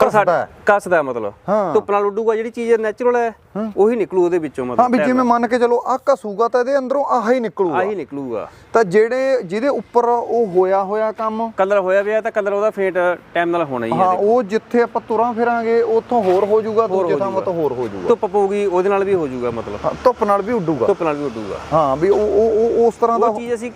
ਪਰ ਸਾਡਾ ਕੱਸਦਾ ਮਤਲਬ। ਹਾਂ। ਧੁੱਪ ਨਾਲ ਉੱਡੂਗਾ ਜਿਹੜੀ ਚੀਜ਼ ਨੈਚੁਰਲ ਹੈ ਉਹੀ ਨਿਕਲੂ ਉਹਦੇ ਵਿੱਚੋਂ ਹਾਂ ਮਤਲਬ ਵੀ ਜਿਵੇਂ ਮੰਨ ਕੇ ਚਲੋ ਆ ਘਸੂਗਾ ਤਾਂ ਇਹਦੇ ਅੰਦਰੋਂ ਆਹ ਹੀ ਨਿਕਲੂਗਾ। ਆਹੀ ਨਿਕਲੂਗਾ। ਤਾਂ ਜਿਹੜੇ ਜਿਹਦੇ ਉੱਪਰ ਉਹ ਹੋਇਆ ਹੋਇਆ ਕੰਮ। ਕਲਰ ਹੋਇਆ ਪਿਆ ਤਾਂ ਕਲਰ ਉਹਦਾ ਫੇਟ ਟਾਈਮ ਨਾਲ ਹੋਣਾ ਹੀ ਹਾਂ ਹੈ ਉਹ ਜਿੱਥੇ ਆਪਾਂ ਤੁਰਾਂ ਫਿਰਾਂਗੇ ਉੱਥੋਂ ਹੋਰ ਹੋ ਜਾਊਗਾ ਦੂਜੇ ਥਾਂ ਤੋਂ ਹੋਰ ਹੋ ਜਾਊਗਾ। ਧੁੱਪ ਪਊਗੀ ਉਹਦੇ ਨਾਲ ਵੀ ਹੋ ਜਾਊਗਾ ਮਤਲਬ। ਹਾਂ, ਧੁੱਪ ਨਾਲ ਵੀ ਉੱਡੂਗਾ। ਧੁੱਪ ਨਾਲ ਵੀ ਉੱਡੂਗਾ। ਹਾਂ ਵੀ ਉਹ ਉਹ ਉਸ ਤਰ੍ਹਾਂ ਦਾ ਉਹ ਚੀਜ਼ ਅਸੀਂ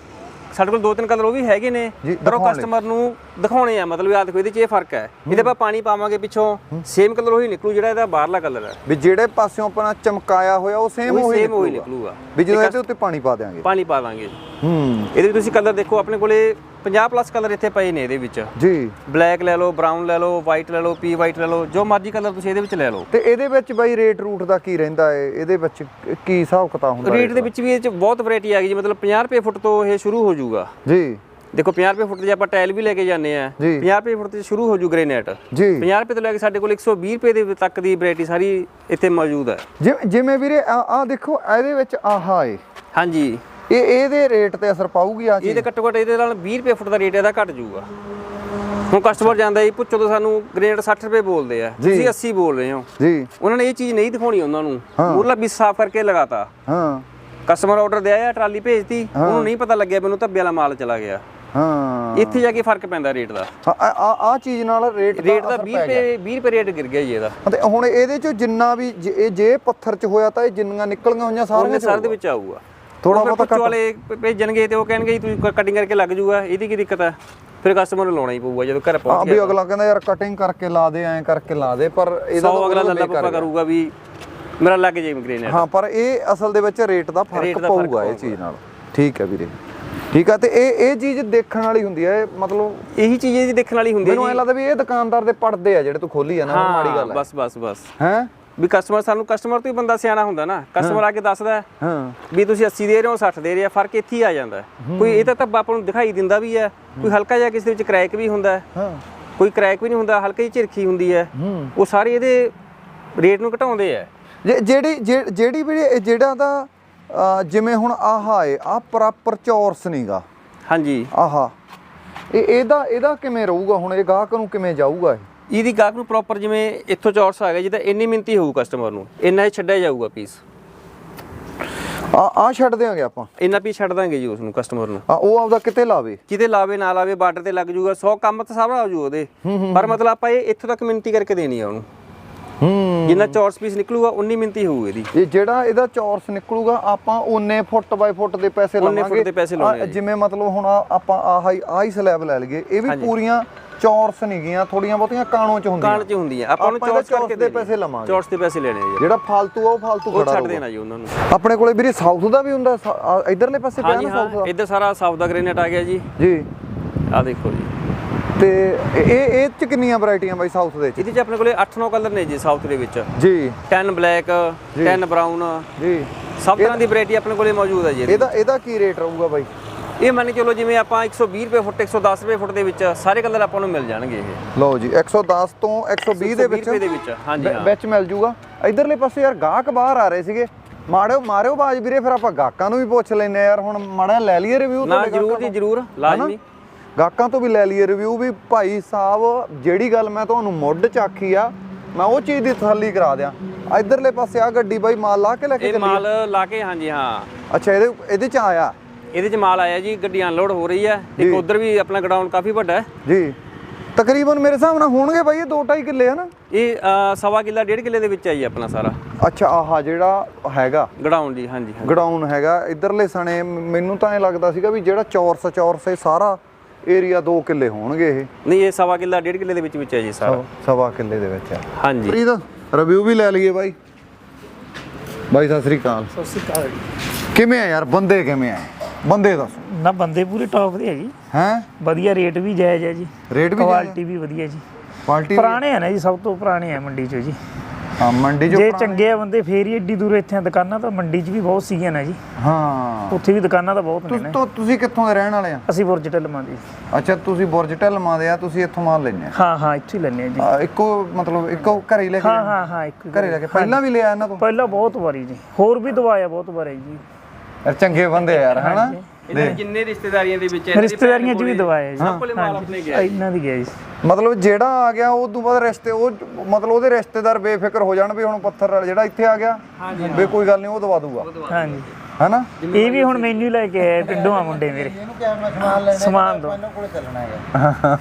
ਸਾਡੇ ਕੋਲ ਦੋ ਤਿੰਨ ਕਲਰ ਉਹ ਵੀ ਹੈਗੇ ਨੇ ਪਰ ਉਹ। ਕਸਟਮਰ ਨੂੰ ਦਿਖਾਉਣੇ ਆ ਮਤਲਬ ਆ ਦੇਖੋ ਇਹਦੇ 'ਚ ਇਹ ਫ਼ਰਕ ਹੈ। ਇਹਦੇ ਆਪਾਂ ਪਾਣੀ ਪਾਵਾਂਗੇ ਪਿੱਛੋਂ ਸੇਮ ਕਲਰ ਉਹੀ ਨਿਕਲੂ ਜਿਹੜਾ ਇਹਦਾ ਬਾਹਰਲਾ ਕਲਰ ਹੈ। ਵੀ ਜਿਹੜੇ ਪਾਸਿਓਂ ਆਪਣਾ ਚਮਕਾਇਆ ਹੋਇਆ ਉਹ ਸੇਮ ਉਹੀ ਸੇਮ ਉਹੀ ਨਿਕਲੂਗਾ। ਵੀ ਜਦੋਂ ਇਹਦੇ ਉੱਤੇ ਪਾਣੀ ਪਾ ਦੇਾਂਗੇ ਪਾਣੀ ਪਾ ਦਾਂਗੇ। ਹੂੰ। ਇਹਦੇ ਵਿੱਚ ਤੁਸੀਂ ਕਲਰ ਦੇਖੋ ਆਪਣੇ ਕੋਲੇ 50 ਪਲੱਸ ਕਲਰ ਇੱਥੇ ਪਏ ਨੇ ਇਹਦੇ ਵਿੱਚ। ਜੀ। ਬਲੈਕ ਲੈ ਲਓ ਬਰਾਊਨ ਲੈ ਲਓ ਵਾਈਟ ਲੈ ਲਓ ਪੀ ਵਾਈਟ ਲੈ ਲਓ ਜੋ ਮਰਜ਼ੀ ਕਲਰ ਤੁਸੀਂ ਇਹਦੇ ਵਿੱਚ ਲੈ ਲਓ। ਤੇ ਇਹਦੇ ਵਿੱਚ ਬਾਈ ਰੇਟ ਰੂਟ ਦਾ ਕੀ ਰਹਿੰਦਾ ਹੈ ਇਹਦੇ ਵਿੱਚ ਕੀ ਹਿਸਾਬ ਕਿਤਾਬ ਹੁੰਦਾ ਰੇਟ ਦੇ ਵਿੱਚ ਵੀ ਇਹ 'ਚ ਬਹੁਤ ਵੈਰਾਈਟੀ ਆ ਗਈ ਜੀ ਮਤਲਬ 50 ਰੁਪਏ ਫੁੱਟ ਤੋਂ ਇਹ ਸ਼ੁਰੂ ਹੋ ਜਾਊਗਾ। ਜੀ। ਦੇਖੋ 50 ਰੁਪਏ ਫੁੱਟ ਜੇ ਆਪਾਂ ਟਾਇਲ ਵੀ ਲੈ ਕੇ ਜਾਂਦੇ ਆ। ਜੀ। 50 ਰੁਪਏ ਫੁੱਟ ਤੇ ਸ਼ੁਰੂ ਹੋ ਜੂ ਗ੍ਰੇਨਾਈਟ ਜੀ। 50 ਰੁਪਏ ਤੋਂ ਲੈ ਕੇ ਸਾਡੇ ਕੋਲ 120 ਰੁਪਏ ਦੇ ਤੱਕ ਦੀ ਵੈਰਾਈਟੀ ਸਾਰੀ ਇੱਥੇ ਮੌਜੂਦ ਹੈ ਜਿਵੇਂ ਵੀਰੇ ਆ ਦੇਖੋ ਇਹਦੇ ਵਿੱਚ ਆਹਾ ਏ। ਹਾਂਜੀ। ਇਹ ਇਹਦੇ ਰੇਟ ਤੇ ਅਸਰ ਪਾਊਗੀ ਆ ਚੀਜ਼ ਇਹਦੇ ਘੱਟੋ ਘੱਟ ਇਹਦੇ ਨਾਲ 20 ਰੁਪਏ ਫੁੱਟ ਦਾ ਰੇਟ ਇਹਦਾ ਘਟ ਜਾਊਗਾ। ਹੁਣ ਕਸਟਮਰ ਜਾਂਦਾ ਜੀ ਪੁੱਛੋ ਤਾਂ ਸਾਨੂੰ ਗ੍ਰੇਨਾਈਟ 60 ਰੁਪਏ ਬੋਲਦੇ ਆ। ਤੁਸੀਂ 80 ਬੋਲ ਰਹੇ ਹੋ। ਜੀ। ਉਹਨਾਂ ਨੇ ਇਹ ਚੀਜ਼ ਨਹੀਂ ਦਿਖਾਉਣੀ ਉਹਨਾਂ ਨੂੰ। ਮੂਰਲਾ ਵੀ ਸਾਫ਼ ਕਰਕੇ ਲਗਾਤਾ। ਹਾਂ। ਕਸਟਮਰ ਆਰਡਰ ਦੇ ਆਇਆ ਟਰਾਲੀ ਭੇਜਤੀ ਉਹਨੂੰ ਨਹੀਂ ਪਤਾ ਲੱਗਿਆ ਮੈਨੂੰ ਧੱਬੇ ਵਾਲਾ ਮਾਲ ਚਲਾ ਗਿਆ। ਹਾਂ। ਇੱਥੇ ਜਾ ਕੇ ਫ਼ਰਕ ਪੈਂਦਾ ਰੇਟ ਦਾ। ਆ ਆ ਆ ਚੀਜ਼ ਨਾਲ ਰੇਟ ਦਾ ਰੇਟ ਦਾ ਅਸਰ 20 ਪੈ ਗਿਆ। ਰੁਪਏ 20 ਰੁਪਏ ਰੇਟ ਗਿਰ ਗਿਆ ਜੀ ਇਹਦਾ। ਤੇ ਹੁਣ ਇਹਦੇ ਚੋਂ ਜਿੰਨਾ ਵੀ ਇਹ ਜੇ ਪੱਥਰ ਚ ਹੋਇਆ ਤਾਂ ਇਹ ਜਿੰਨੀਆਂ ਨਿਕਲੀਆਂ ਹੋਈਆਂ ਸਾਰੀਆਂ ਸਰ ਦੇ ਵਿੱਚ ਆਊਗਾ। ਥੋੜਾ ਬਹੁਤਾ ਬਹੁਤਾ ਵਾਲੇ ਭੇਜਣਗੇ ਤੇ ਉਹ ਕਹਿਣਗੇ ਜੀ ਤੁਸੀਂ ਕਟਿੰਗ ਕਰਕੇ ਲੱਗ ਜੂਗਾ ਇਹਦੀ ਕੀ ਦਿੱਕਤ ਹੈ ਫਿਰ ਕਸਟਮਰ ਨੂੰ ਲਾਉਣਾ ਹੀ ਪਊਗਾ ਜਦੋਂ ਘਰ ਪਹੁੰਚ ਵੀ ਗਿਆ ਅਗਲਾ ਕਹਿੰਦਾ ਯਾਰ ਕਟਿੰਗ ਕਰਕੇ ਲਾ ਦੇ ਐਂ ਕਰਕੇ ਲਾ ਦੇ ਪਰ ਇਹਦਾ ਤਾਂ ਅਗਲਾ ਲੱਲਾ ਪੱਪਾ। ਕਰੂਗਾ। ਵੀ ਮੇਰਾ ਲੱਗ ਜੇ ਗ੍ਰੇਨੇਡ ਹਾਂ ਪਰ ਇਹ ਅਸਲ ਦੇ ਵਿੱਚ ਰੇਟ ਦਾ ਫ਼ਰਕ ਪਊਗਾ ਇਹ। ਚੀਜ਼ ਨਾਲ। ਠੀਕ ਹੈ ਵੀਰੇ। ਠੀਕ ਆ ਤੇ ਇਹ ਇਹ ਚੀਜ਼ ਦੇਖਣ ਵਾਲੀ ਹੁੰਦੀ ਹੈ ਇਹ ਮਤਲਬ ਇਹੀ ਚੀਜ਼ ਇਹਦੀ ਦੇਖਣ ਵਾਲੀ ਹੁੰਦੀ ਹੈ ਮੈਨੂੰ ਐ ਲੱਗਦਾ ਵੀ ਇਹ ਦੁਕਾਨਦਾਰ ਦੇ ਪੜਦੇ ਆ ਜਿਹੜੇ ਤੂੰ ਖੋਲੀ ਆ ਨਾ ਮਾੜੀ ਗੱਲ ਹੈ ਬਸ ਬਸ ਬਸ। ਹੈ? ਵੀ ਕਸਟਮਰ ਸਾਨੂੰ ਕਸਟਮਰ ਤੋਂ ਹੀ ਬੰਦਾ ਸਿਆਣਾ ਹੁੰਦਾ ਨਾ। ਕਸਟਮਰ ਆ ਕੇ ਦੱਸਦਾ ਹੈ ਵੀ ਤੁਸੀਂ 80 ਦੇ ਰਹੇ ਹੋ 60 ਦੇ ਰਹੇ ਆ ਫ਼ਰਕ ਇੱਥੇ ਹੀ ਆ ਜਾਂਦਾ। ਕੋਈ ਇਹ ਤਾਂ ਧੱਬਾ ਆਪਾਂ ਨੂੰ ਦਿਖਾਈ ਦਿੰਦਾ ਵੀ ਹੈ ਕੋਈ ਹਲਕਾ ਜਿਹਾ ਕਿਸੇ ਦੇ ਵਿੱਚ ਕ੍ਰੈਕ ਵੀ ਹੁੰਦਾ ਹੈ। ਕੋਈ ਕ੍ਰੈਕ ਵੀ ਨਹੀਂ ਹੁੰਦਾ ਹਲਕੀ ਜਿਹੀ ਝਿਰਖੀ ਹੁੰਦੀ ਹੈ। ਉਹ ਸਾਰੇ ਇਹਦੇ ਰੇਟ ਨੂੰ ਘਟਾਉਂਦੇ ਆ ਜਿਹੜੀ ਜਿਹੜੀ ਇਹ ਜਿਹੜਾ ਦਾ ਜਿਵੇਂ ਹੁਣ ਆਹਾ ਏ ਆ ਪ੍ਰੋਪਰ ਚੌਰਸ ਨਹੀਂਗਾ। ਹਾਂਜੀ। ਆਹਾ। ਇਹ ਇਹਦਾ ਇਹਦਾ ਕਿਵੇਂ ਰਹੂਗਾ? ਹੁਣ ਇਹ ਗਾਹਕ ਨੂੰ ਕਿਵੇਂ ਜਾਊਗਾ ਇਹ? ਇਹਦੀ ਗਾਹਕ ਨੂੰ ਪ੍ਰੋਪਰ ਜਿਵੇਂ ਇੱਥੋਂ ਚੌਰਸ ਆ ਗਿਆ ਜਿਹਦਾ ਇੰਨੀ ਮਿੰਤੀ ਹੋਊ ਕਸਟਮਰ ਨੂੰ ਇੰਨਾ ਹੀ ਛੱਡਿਆ ਜਾਊਗਾ ਪੀਸ ਆ ਆ ਛੱਡ ਦਿਆਂਗੇ ਆਪਾਂ। ਇੰਨਾ ਪੀਸ ਛੱਡ ਦਾਂਗੇ ਜੀ ਉਸ ਨੂੰ ਕਸਟਮਰ ਨੂੰ। ਆ ਉਹ ਆਪਦਾ ਕਿਤੇ ਲਾਵੇ? ਕਿਤੇ ਲਾਵੇ ਨਾ ਲਾਵੇ ਬਾਰਡਰ ਤੇ ਲੱਗ ਜੂਗਾ 100 ਕੰਮ ਤਾਂ ਸਾਰਾ ਹੋ ਜੂ ਉਹਦੇ। ਪਰ ਮਤਲਬ ਆਪਾਂ ਇਹ ਇੱਥੋਂ ਤੱਕ ਮਿੰਤੀ ਕਰਕੇ ਦੇਣੀ ਆ ਉਹਨੂੰ। ਹੂੰ। ਜਿੰਨਾ ਚੌਰਸ ਪੀਸ ਨਿਕਲੂਗਾ ਉਨੀ ਮਿੰਤੀ ਹੋਊ ਇਹਦੀ। ਇਹ ਜਿਹੜਾ ਇਹਦਾ ਚੌਰਸ ਨਿਕਲੂਗਾ ਆਪਾਂ ਉਹਨੇ ਫੁੱਟ ਬਾਈ ਫੁੱਟ ਦੇ ਪੈਸੇ ਲਵਾਂਗੇ ਫੁੱਟ ਦੇ ਪੈਸੇ ਲਾਉਣੇ ਆ ਆ, ਜੀ। ਜਿਵੇਂ ਮਤਲਬ ਹੁਣ ਆ- ਆਪਾਂ ਆਹ ਹੀ ਆਹ ਹੀ ਸਲੈਬ ਲੈ ਲਈਏ। ਇਹ ਵੀ ਪੂਰੀਆਂ ਚੌਰਸ ਨਹੀਂ ਗੀਆਂ ਥੋੜੀਆਂ ਬਹੁਤੀਆਂ ਕਾਣੋ ਚ ਹੁੰਦੀਆਂ। ਕਾਣ ਚ ਹੁੰਦੀ ਆ ਆਪਾਂ ਇਹਦਾ ਚੌਰਸ ਕਰਕੇ ਦੇ। ਪੈਸੇ ਲਵਾਂਗੇ। ਚੌਰਸ ਦੇ ਪੈਸੇ ਲੈਣੇ ਜੀ। ਜਿਹੜਾ ਫਾਲਤੂ ਆ ਉਹ ਉਹ ਖੜਾ ਛੱਡ ਦੇਣਾ ਜੀ ਉਹਨਾਂ ਨੂੰ। ਆਪਣੇ ਕੋਲੇ ਵੀਰੇ ਸਾਊਥ ਦਾ ਵੀ ਹੁੰਦਾ ਇੱਧਰਲੇ ਪਾਸੇ ਪਿਆ ਨਾ ਸਾਊਥ ਦਾ? ਇੱਧਰ ਸਾਰਾ ਸਾਊਥ ਦਾ ਗ੍ਰੇਨੇਟ ਆ ਗਿਆ ਜੀ। ਜੀ। ਆ ਦੇਖੋ ਜੀ। ਤੇ ਇਹ ਇਹ ਚ ਕਿੰਨੀਆਂ ਵੈਰਾਈਟੀਆਂ ਬਾਈ ਸਾਊਥ ਦੇ ਚ ਇਹਦੇ ਚ ਆਪਣੇ ਕੋਲੇ 8-9 ਕਲਰ ਨੇ ਜੀ ਸਾਊਥ ਦੇ ਵਿੱਚ। ਜੀ। 10 ਬਲੈਕ 10 ਬਰਾਊਨ ਜੀ। ਸਭ ਤਰ੍ਹਾਂ ਦੀ ਵੈਰਾਈਟੀ ਆਪਣੇ ਕੋਲੇ ਮੌਜੂਦ ਹੈ ਜੀ। ਇਹਦਾ ਇਹਦਾ ਕੀ ਰੇਟ ਰਹੂਗਾ ਬਾਈ? ਇਹ ਮੰਨ ਕੇ ਚਲੋ ਜਿਵੇਂ ਆਪਾਂ 120 ਰੁਪਏ ਫੁੱਟ 110 ਰੁਪਏ ਫੁੱਟ ਦੇ ਵਿੱਚ ਸਾਰੇ ਕਲਰ ਆਪਾਂ ਨੂੰ ਮਿਲ ਜਾਣਗੇ ਇਹ। ਲਓ ਜੀ 110 ਤੋਂ 120 ਦੇ 120 ਵਿੱਚ ਦੇ ਵਿੱਚ ਹਾਂਜੀ ਹਾਂ। ਵਿੱਚ ਮਿਲ ਜੂਗਾ। ਇਧਰਲੇ ਪਾਸੇ ਯਾਰ ਗਾਹਕ ਬਾਹਰ ਆ ਰਹੇ ਸੀਗੇ। ਮਾਰਿਓ ਮਾਰਿਓ ਬਾਜ ਵੀਰੇ ਫਿਰ ਆਪਾਂ ਗਾਹਕਾਂ ਨੂੰ ਵੀ ਪੁੱਛ ਲੈਨੇ ਆ ਯਾਰ ਹੁਣ ਮਾੜਾ ਲੈ ਲਈਏ ਰਿਵਿਊ ਨਾ ਜਰੂਰ ਜੀ ਜਰੂਰ ਲਾਜ਼ਮੀ। ਗਾਹਕਾਂ ਤੋਂ ਵੀ ਲੈ ਲਈਏ ਰਿਵਿਊ ਵੀ। ਭਾਈ ਸਾਹਿਬ ਜਿਹੜੀ ਗੱਲ ਮੈਂ ਤੁਹਾਨੂੰ ਮੁੱਢ ਚ ਆਖੀ ਆ ਮੈਂ ਉਹ ਚੀਜ਼ ਦੀ ਤਸੱਲੀ ਕਰਾ ਦਿਆਂ। ਇਧਰਲੇ ਪਾਸੇ ਆ ਗੱਡੀ ਬਾਈ ਮਾਲ ਲਾ ਕੇ ਲੈ ਕੇ ਇਹ ਚੱਲੀ ਮਾਲ ਲਾ ਕੇ ਹਾਂਜੀ ਹਾਂ। ਅੱਛਾ ਇਹਦੇ ਇਹਦੇ ਚ ਆਇਆ। ਇਹਦੇ ਚ ਮਾਲ ਆਇਆ ਜੀ ਗੱਡੀ ਅਨਲੋਡ ਹੋ ਰਹੀ ਹੈ ਇੱਕ ਉਧਰ ਵੀ ਆਪਣਾ ਗਡਾਊਨ ਕਾਫੀ ਵੱਡਾ ਹੈ। ਜੀ। ਤਕਰੀਬਨ ਮੇਰੇ ਹਿਸਾਬ ਨਾਲ ਹੋਣਗੇ ਬਾਈ ਇਹ 2.5 ਕਿੱਲੇ ਹਨਾ? ਇਹ ਅ, ਸਵਾ ਕਿੱਲਾ ਡੇਢ ਕਿੱਲੇ ਦੇ ਵਿੱਚ ਹੈ ਜੀ ਆਪਣਾ ਸਾਰਾ। ਅੱਛਾ ਆਹਾ ਜਿਹੜਾ ਹੈਗਾ। ਗਡਾਊਨ ਜੀ ਹਾਂਜੀ ਹਾਂਜੀ। ਗਡਾਊਨ ਹੈਗਾ ਇਧਰਲੇ ਸਣੇ ਮ- ਮੈਨੂੰ ਤਾਂ ਐ ਲੱਗਦਾ ਸੀਗਾ ਵੀ ਜਿਹੜਾ ਚੌਰਸ ਚੌਰਸ ਇਹ ਸਾਰਾ ਏਰੀਆ 2 ਕਿੱਲੇ ਹੋਣਗੇ ਇਹ। ਨਹੀਂ ਇਹ ਸਵਾ ਕਿੱਲਾ ਡੇਢ ਕਿੱਲੇ ਦੇ ਵਿੱਚ ਵਿੱਚ ਹੈ ਜੀ ਸਾਰਾ। ਸਵਾ ਕਿੱਲੇ ਦੇ ਵਿੱਚ ਆ ਹਾਂਜੀ। ਪ੍ਰੀਤ ਰਿਵਿਊ ਵੀ ਲੈ ਲਈਏ ਬਾਈ। ਬਾਈ ਸਤਿ ਸ੍ਰੀ ਅਕਾਲ। ਸਤਿ ਸ਼੍ਰੀ ਅਕਾਲ ਕਿਵੇਂ ਆ ਯਾਰ? ਬੰਦੇ ਕਿਵੇਂ ਆ? ਬੰਦੇ ਦੱਸ। ਨਾ ਬੰਦੇ ਪੂਰੇ ਟੌਪ ਦੇ ਜੀ। ਹੈ? ਵਧੀਆ ਰੇਟ ਵੀ ਜਾਇਜ਼ ਹੈ ਜੀ। ਰੇਟ ਵੀ ਕੁਆਲਿਟੀ ਵੀ ਵਧੀਆ ਜੀ। ਪਾਰਟੀ ਪੁਰਾਣੇ ਆ ਨਾ ਜੀ ਸਭ ਤੋਂ ਪੁਰਾਣੇ ਆ ਮੰਡੀ 'ਚ ਜੀ। ਹਾਂ ਮੰਡੀ ਜੋ ਜੇ ਚੰਗੇ ਆ ਬੰਦੇ ਫੇਰ ਹੀ ਏਡੀ ਦੂਰ ਇੱਥੇ ਦੁਕਾਨਾਂ ਤਾਂ ਮੰਡੀ 'ਚ ਵੀ ਬਹੁਤ ਸੀਗੀਆਂ ਨਾ ਜੀ। ਹਾਂ। ਉੱਥੇ ਵੀ ਦੁਕਾਨਾਂ ਤਾਂ ਬਹੁਤ ਨੇ ਤੋਂ ਤੁਸੀਂ ਕਿੱਥੋਂ ਦੇ ਰਹਿਣ ਵਾਲੇ ਆ? ਅਸੀਂ ਬੁਰਜ ਢਲਮਾਂ ਦੀ। ਅੱਛਾ ਤੁਸੀਂ ਬੁਰਜ ਢਲਮਾਂ ਦੇ ਆ ਤੁਸੀਂ ਇੱਥੋਂ ਮਾਲ ਲੈਣੇ ਹਾਂ ਹਾਂ ਇੱਥੇ ਹੀ ਲੈਣੇ ਆ ਜੀ। ਆ ਇੱਕੋ ਮਤਲਬ ਇੱਕੋ ਘਰੇ ਹੀ ਲੈ ਕੇ ਹਾਂ ਹਾਂ ਹਾਂ ਇੱਕ ਘਰੇ ਲੈ ਕੇ ਪਹਿਲਾਂ ਵੀ ਲਿਆ ਇਹਨਾਂ ਤੋਂ? ਪਹਿਲਾਂ ਬਹੁਤ ਵਾਰੀ ਜੀ। ਹੋਰ ਵੀ ਦਵਾਇਆ ਬਹੁਤ ਵਾਰੀ ਜੀ। ਯਾਰ ਚੰਗੇ ਬੰਦੇ ਯਾਰ ਹਨਾ? ਇਹਨਾਂ ਦੇ ਜਿੰਨੇ ਰਿਸ਼ਤੇਦਾਰੀਆਂ ਦੇ ਵਿੱਚ ਇਹਨਾਂ ਦੀ ਰਿਸ਼ਤੇਦਾਰੀਆਂ 'ਚ ਵੀ ਦਵਾਇਆ ਜੀ। ਸਭ ਕੋਲੇ ਮਾਲ ਆਪਣੇ ਗਿਆ ਇਹਨਾਂ ਦੀ ਗਿਆ ਜੀ। ਮਤਲਬ ਜਿਹੜਾ ਆ ਗਿਆ ਉਹ ਤੋਂ ਬਾਅਦ ਰਿਸ਼ਤੇ ਉਹ ਮਤਲਬ ਉਹਦੇ ਰਿਸ਼ਤੇਦਾਰ ਬੇਫਿਕਰ ਹੋ ਜਾਣ ਵੀ ਹੁਣ ਪੱਥਰ ਜਿਹੜਾ ਇੱਥੇ ਆ ਗਿਆ ਵੀ ਕੋਈ ਗੱਲ ਨਹੀਂ ਉਹ ਦਵਾ ਦੂਗਾ। ਹਾਂਜੀ। ਹੈਨਾ? ਇਹ ਵੀ ਹੁਣ ਮੈਨੂੰ ਲੈ ਕੇ ਆਏ ਪਿੰਡੋਂ ਆ ਮੁੰਡੇ ਮੇਰੇ। ਸਮਾਨ ਦੋ।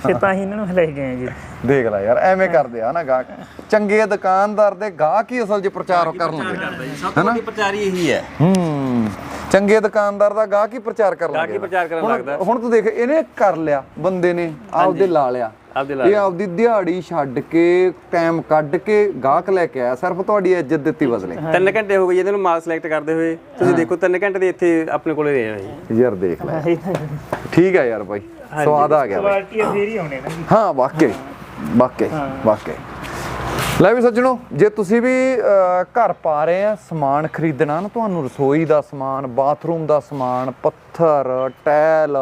ਫਿਰ ਤਾਂ ਹੀ ਇਹਨਾਂ ਨੂੰ ਲੈ ਕੇ ਆਏ ਜੀ। ਦੇਖ ਲੈ ਯਾਰ ਐਵੇਂ ਕਰਦੇ ਆ ਨਾ ਗਾਹਕ। ਚੰਗੇ ਦੁਕਾਨਦਾਰ ਦੇ ਗਾਹਕ ਹੀ ਅਸਲ 'ਚ ਪ੍ਰਚਾਰ ਕਰਨਗੇ ਸਭ ਤੋਂ ਵੱਡੀ ਪ੍ਰਚਾਰੀ ਇਹੀ ਹੈ। ਹੂੰ। ਚੰਗੇ ਦੁਕਾਨਦਾਰ ਦਾ ਗਾਹਕ ਹੀ ਪ੍ਰਚਾਰ ਕਰਨ ਗਾਹਕ ਹੀ ਲੱਗੇ ਪ੍ਰਚਾਰ ਕਰਨ ਲੱਗਦਾ। ਹੁਣ ਤੂੰ ਦੇਖ ਇਹਨੇ ਕਰ ਲਿਆ ਬੰਦੇ ਨੇ ਆਪਦੇ ਲਾ ਲਿਆ। ਆਪਦੇ ਲਾ ਇਹ ਆਪਦੀ ਦਿਹਾੜੀ ਛੱਡ ਕੇ ਟਾਈਮ ਕੱਢ ਕੇ ਗਾਹਕ ਲੈ ਕੇ ਆਇਆ। ਸਿਰਫ ਤੁਹਾਡੀ ਇੱਜ਼ਤ ਦਿੱਤੀ ਬਦਲੇ। ਤਿੰਨ ਘੰਟੇ ਹੋ ਗਏ ਜੀ ਇਹਨਾਂ ਨੂੰ ਮਾਲ ਸਿਲੈਕਟ ਕਰਦੇ ਹੋਏ। ਤੁਸੀਂ ਦੇਖੋ ਤਿੰਨ ਘੰਟੇ ਦੇ ਇੱਥੇ ਆਪਣੇ ਕੋਲੇ ਰਹੇ ਆ ਜੀ। ਯਾਰ ਦੇਖ ਲੈ। ਠੀਕ ਹੈ ਯਾਰ ਬਾਈ। ਸਵਾਦ ਆ ਗਿਆ ਬਾਈ। ਕੁਆਲਿਟੀ ਫੇਰ ਹੀ ਆਉਣੇ ਨਾ ਜੀ। ਹਾਂ ਵਾਕਈ। ਵਾਕਈ। ਵਾਕਈ। ਲੈ ਵੀ ਸੱਜਣੋ ਜੇ ਤੁਸੀਂ ਵੀ ਘਰ ਪਾ ਰਹੇ ਆ ਸਮਾਨ ਖਰੀਦਣਾ ਨਾ ਤੁਹਾਨੂੰ ਰਸੋਈ ਦਾ ਸਮਾਨ ਬਾਥਰੂਮ ਦਾ ਸਮਾਨ ਪੱਥਰ ਟੈਲ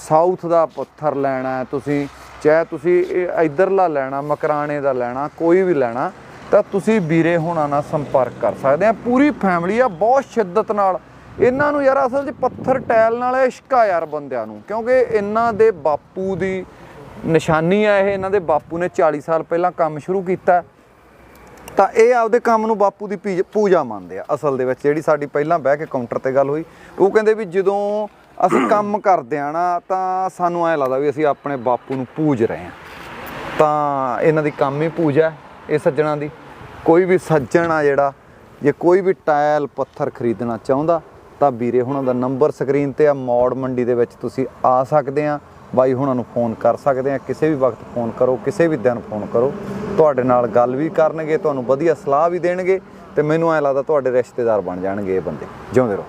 ਸਾਊਥ ਦਾ ਪੱਥਰ ਲੈਣਾ ਤੁਸੀਂ ਚਾਹੇ ਤੁਸੀਂ ਇਹ ਇਧਰਲਾ ਲੈਣਾ, ਮਕਰਾਣੇ ਦਾ ਲੈਣਾ, ਕੋਈ ਵੀ ਲੈਣਾ, ਤਾਂ ਤੁਸੀਂ ਵੀਰੇ ਹੋਣਾ ਨਾਲ ਸੰਪਰਕ ਕਰ ਸਕਦੇ ਆ। ਪੂਰੀ ਫੈਮਿਲੀ ਆ, ਬਹੁਤ ਸ਼ਿੱਦਤ ਨਾਲ। ਇਹਨਾਂ ਨੂੰ ਯਾਰ ਅਸਲ 'ਚ ਪੱਥਰ ਟੈਲ ਨਾਲ ਇਸ਼ਕ ਆ ਯਾਰ ਬੰਦਿਆਂ ਨੂੰ, ਕਿਉਂਕਿ ਇਹਨਾਂ ਦੇ ਬਾਪੂ ਦੀ ਨਿਸ਼ਾਨੀ ਆ ਇਹ, ਇਹਨਾਂ ਦੇ ਬਾਪੂ ਨੇ 40 ਸਾਲ ਪਹਿਲਾਂ ਕੰਮ ਸ਼ੁਰੂ ਕੀਤਾ। ਤਾਂ ਇਹ ਆਪਦੇ ਕੰਮ ਨੂੰ ਬਾਪੂ ਦੀ ਪੀਜ- ਪੂਜਾ ਮੰਨਦੇ ਆ, ਅਸਲ ਦੇ ਵਿੱਚ, ਜਿਹੜੀ ਸਾਡੀ ਪਹਿਲਾਂ ਬਹਿ ਕੇ ਕਾਊਂਟਰ ਤੇ ਗੱਲ ਹੋਈ। ਉਹ ਕਹਿੰਦੇ ਵੀ ਜਦੋਂ ਅਸੀਂ ਕੰਮ ਕਰਦੇ ਆ ਨਾ, ਤਾਂ ਸਾਨੂੰ ਐ ਲੱਗਦਾ ਵੀ ਅਸੀਂ ਆਪਣੇ ਬਾਪੂ ਨੂੰ ਪੂਜ ਰਹੇ ਆ ਤਾਂ ਇਹਨਾਂ ਦੀ ਕੰਮ ਹੀ ਪੂਜਾ ਹੈ, ਇਹ ਸੱਜਣਾ ਦੀ। ਕੋਈ ਵੀ ਸੱਜਣ ਆ ਜਿਹੜਾ, ਜੇ ਕੋਈ ਵੀ ਟਾਇਲ ਪੱਥਰ ਖਰੀਦਣਾ ਚਾਹੁੰਦਾ, ਤਾਂ ਵੀਰੇ ਹੁਣਾਂ ਦਾ ਨੰਬਰ ਸਕਰੀਨ ਤੇ ਆ, ਮੌੜ ਮੰਡੀ ਦੇ ਵਿੱਚ ਤੁਸੀਂ ਆ ਸਕਦੇ ਆ ਬਾਈ ਹੁਣਾਂ ਨੂੰ ਫੋਨ ਕਰ ਸਕਦੇ ਆ ਕਿਸੇ ਵੀ ਵਕਤ ਫੋਨ ਕਰੋ, ਕਿਸੇ ਵੀ ਦਿਨ ਫੋਨ ਕਰੋ। ਤੁਹਾਡੇ ਨਾਲ ਗੱਲ ਵੀ ਕਰਨਗੇ, ਤੁਹਾਨੂੰ ਵਧੀਆ ਸਲਾਹ ਵੀ ਦੇਣਗੇ ਤੇ ਮੈਨੂੰ ਐ ਲੱਗਦਾ ਤੁਹਾਡੇ ਰਿਸ਼ਤੇਦਾਰ ਬਣ ਜਾਣਗੇ ਇਹ ਬੰਦੇ, ਜਿਉਂਦੇ ਰਹੋ।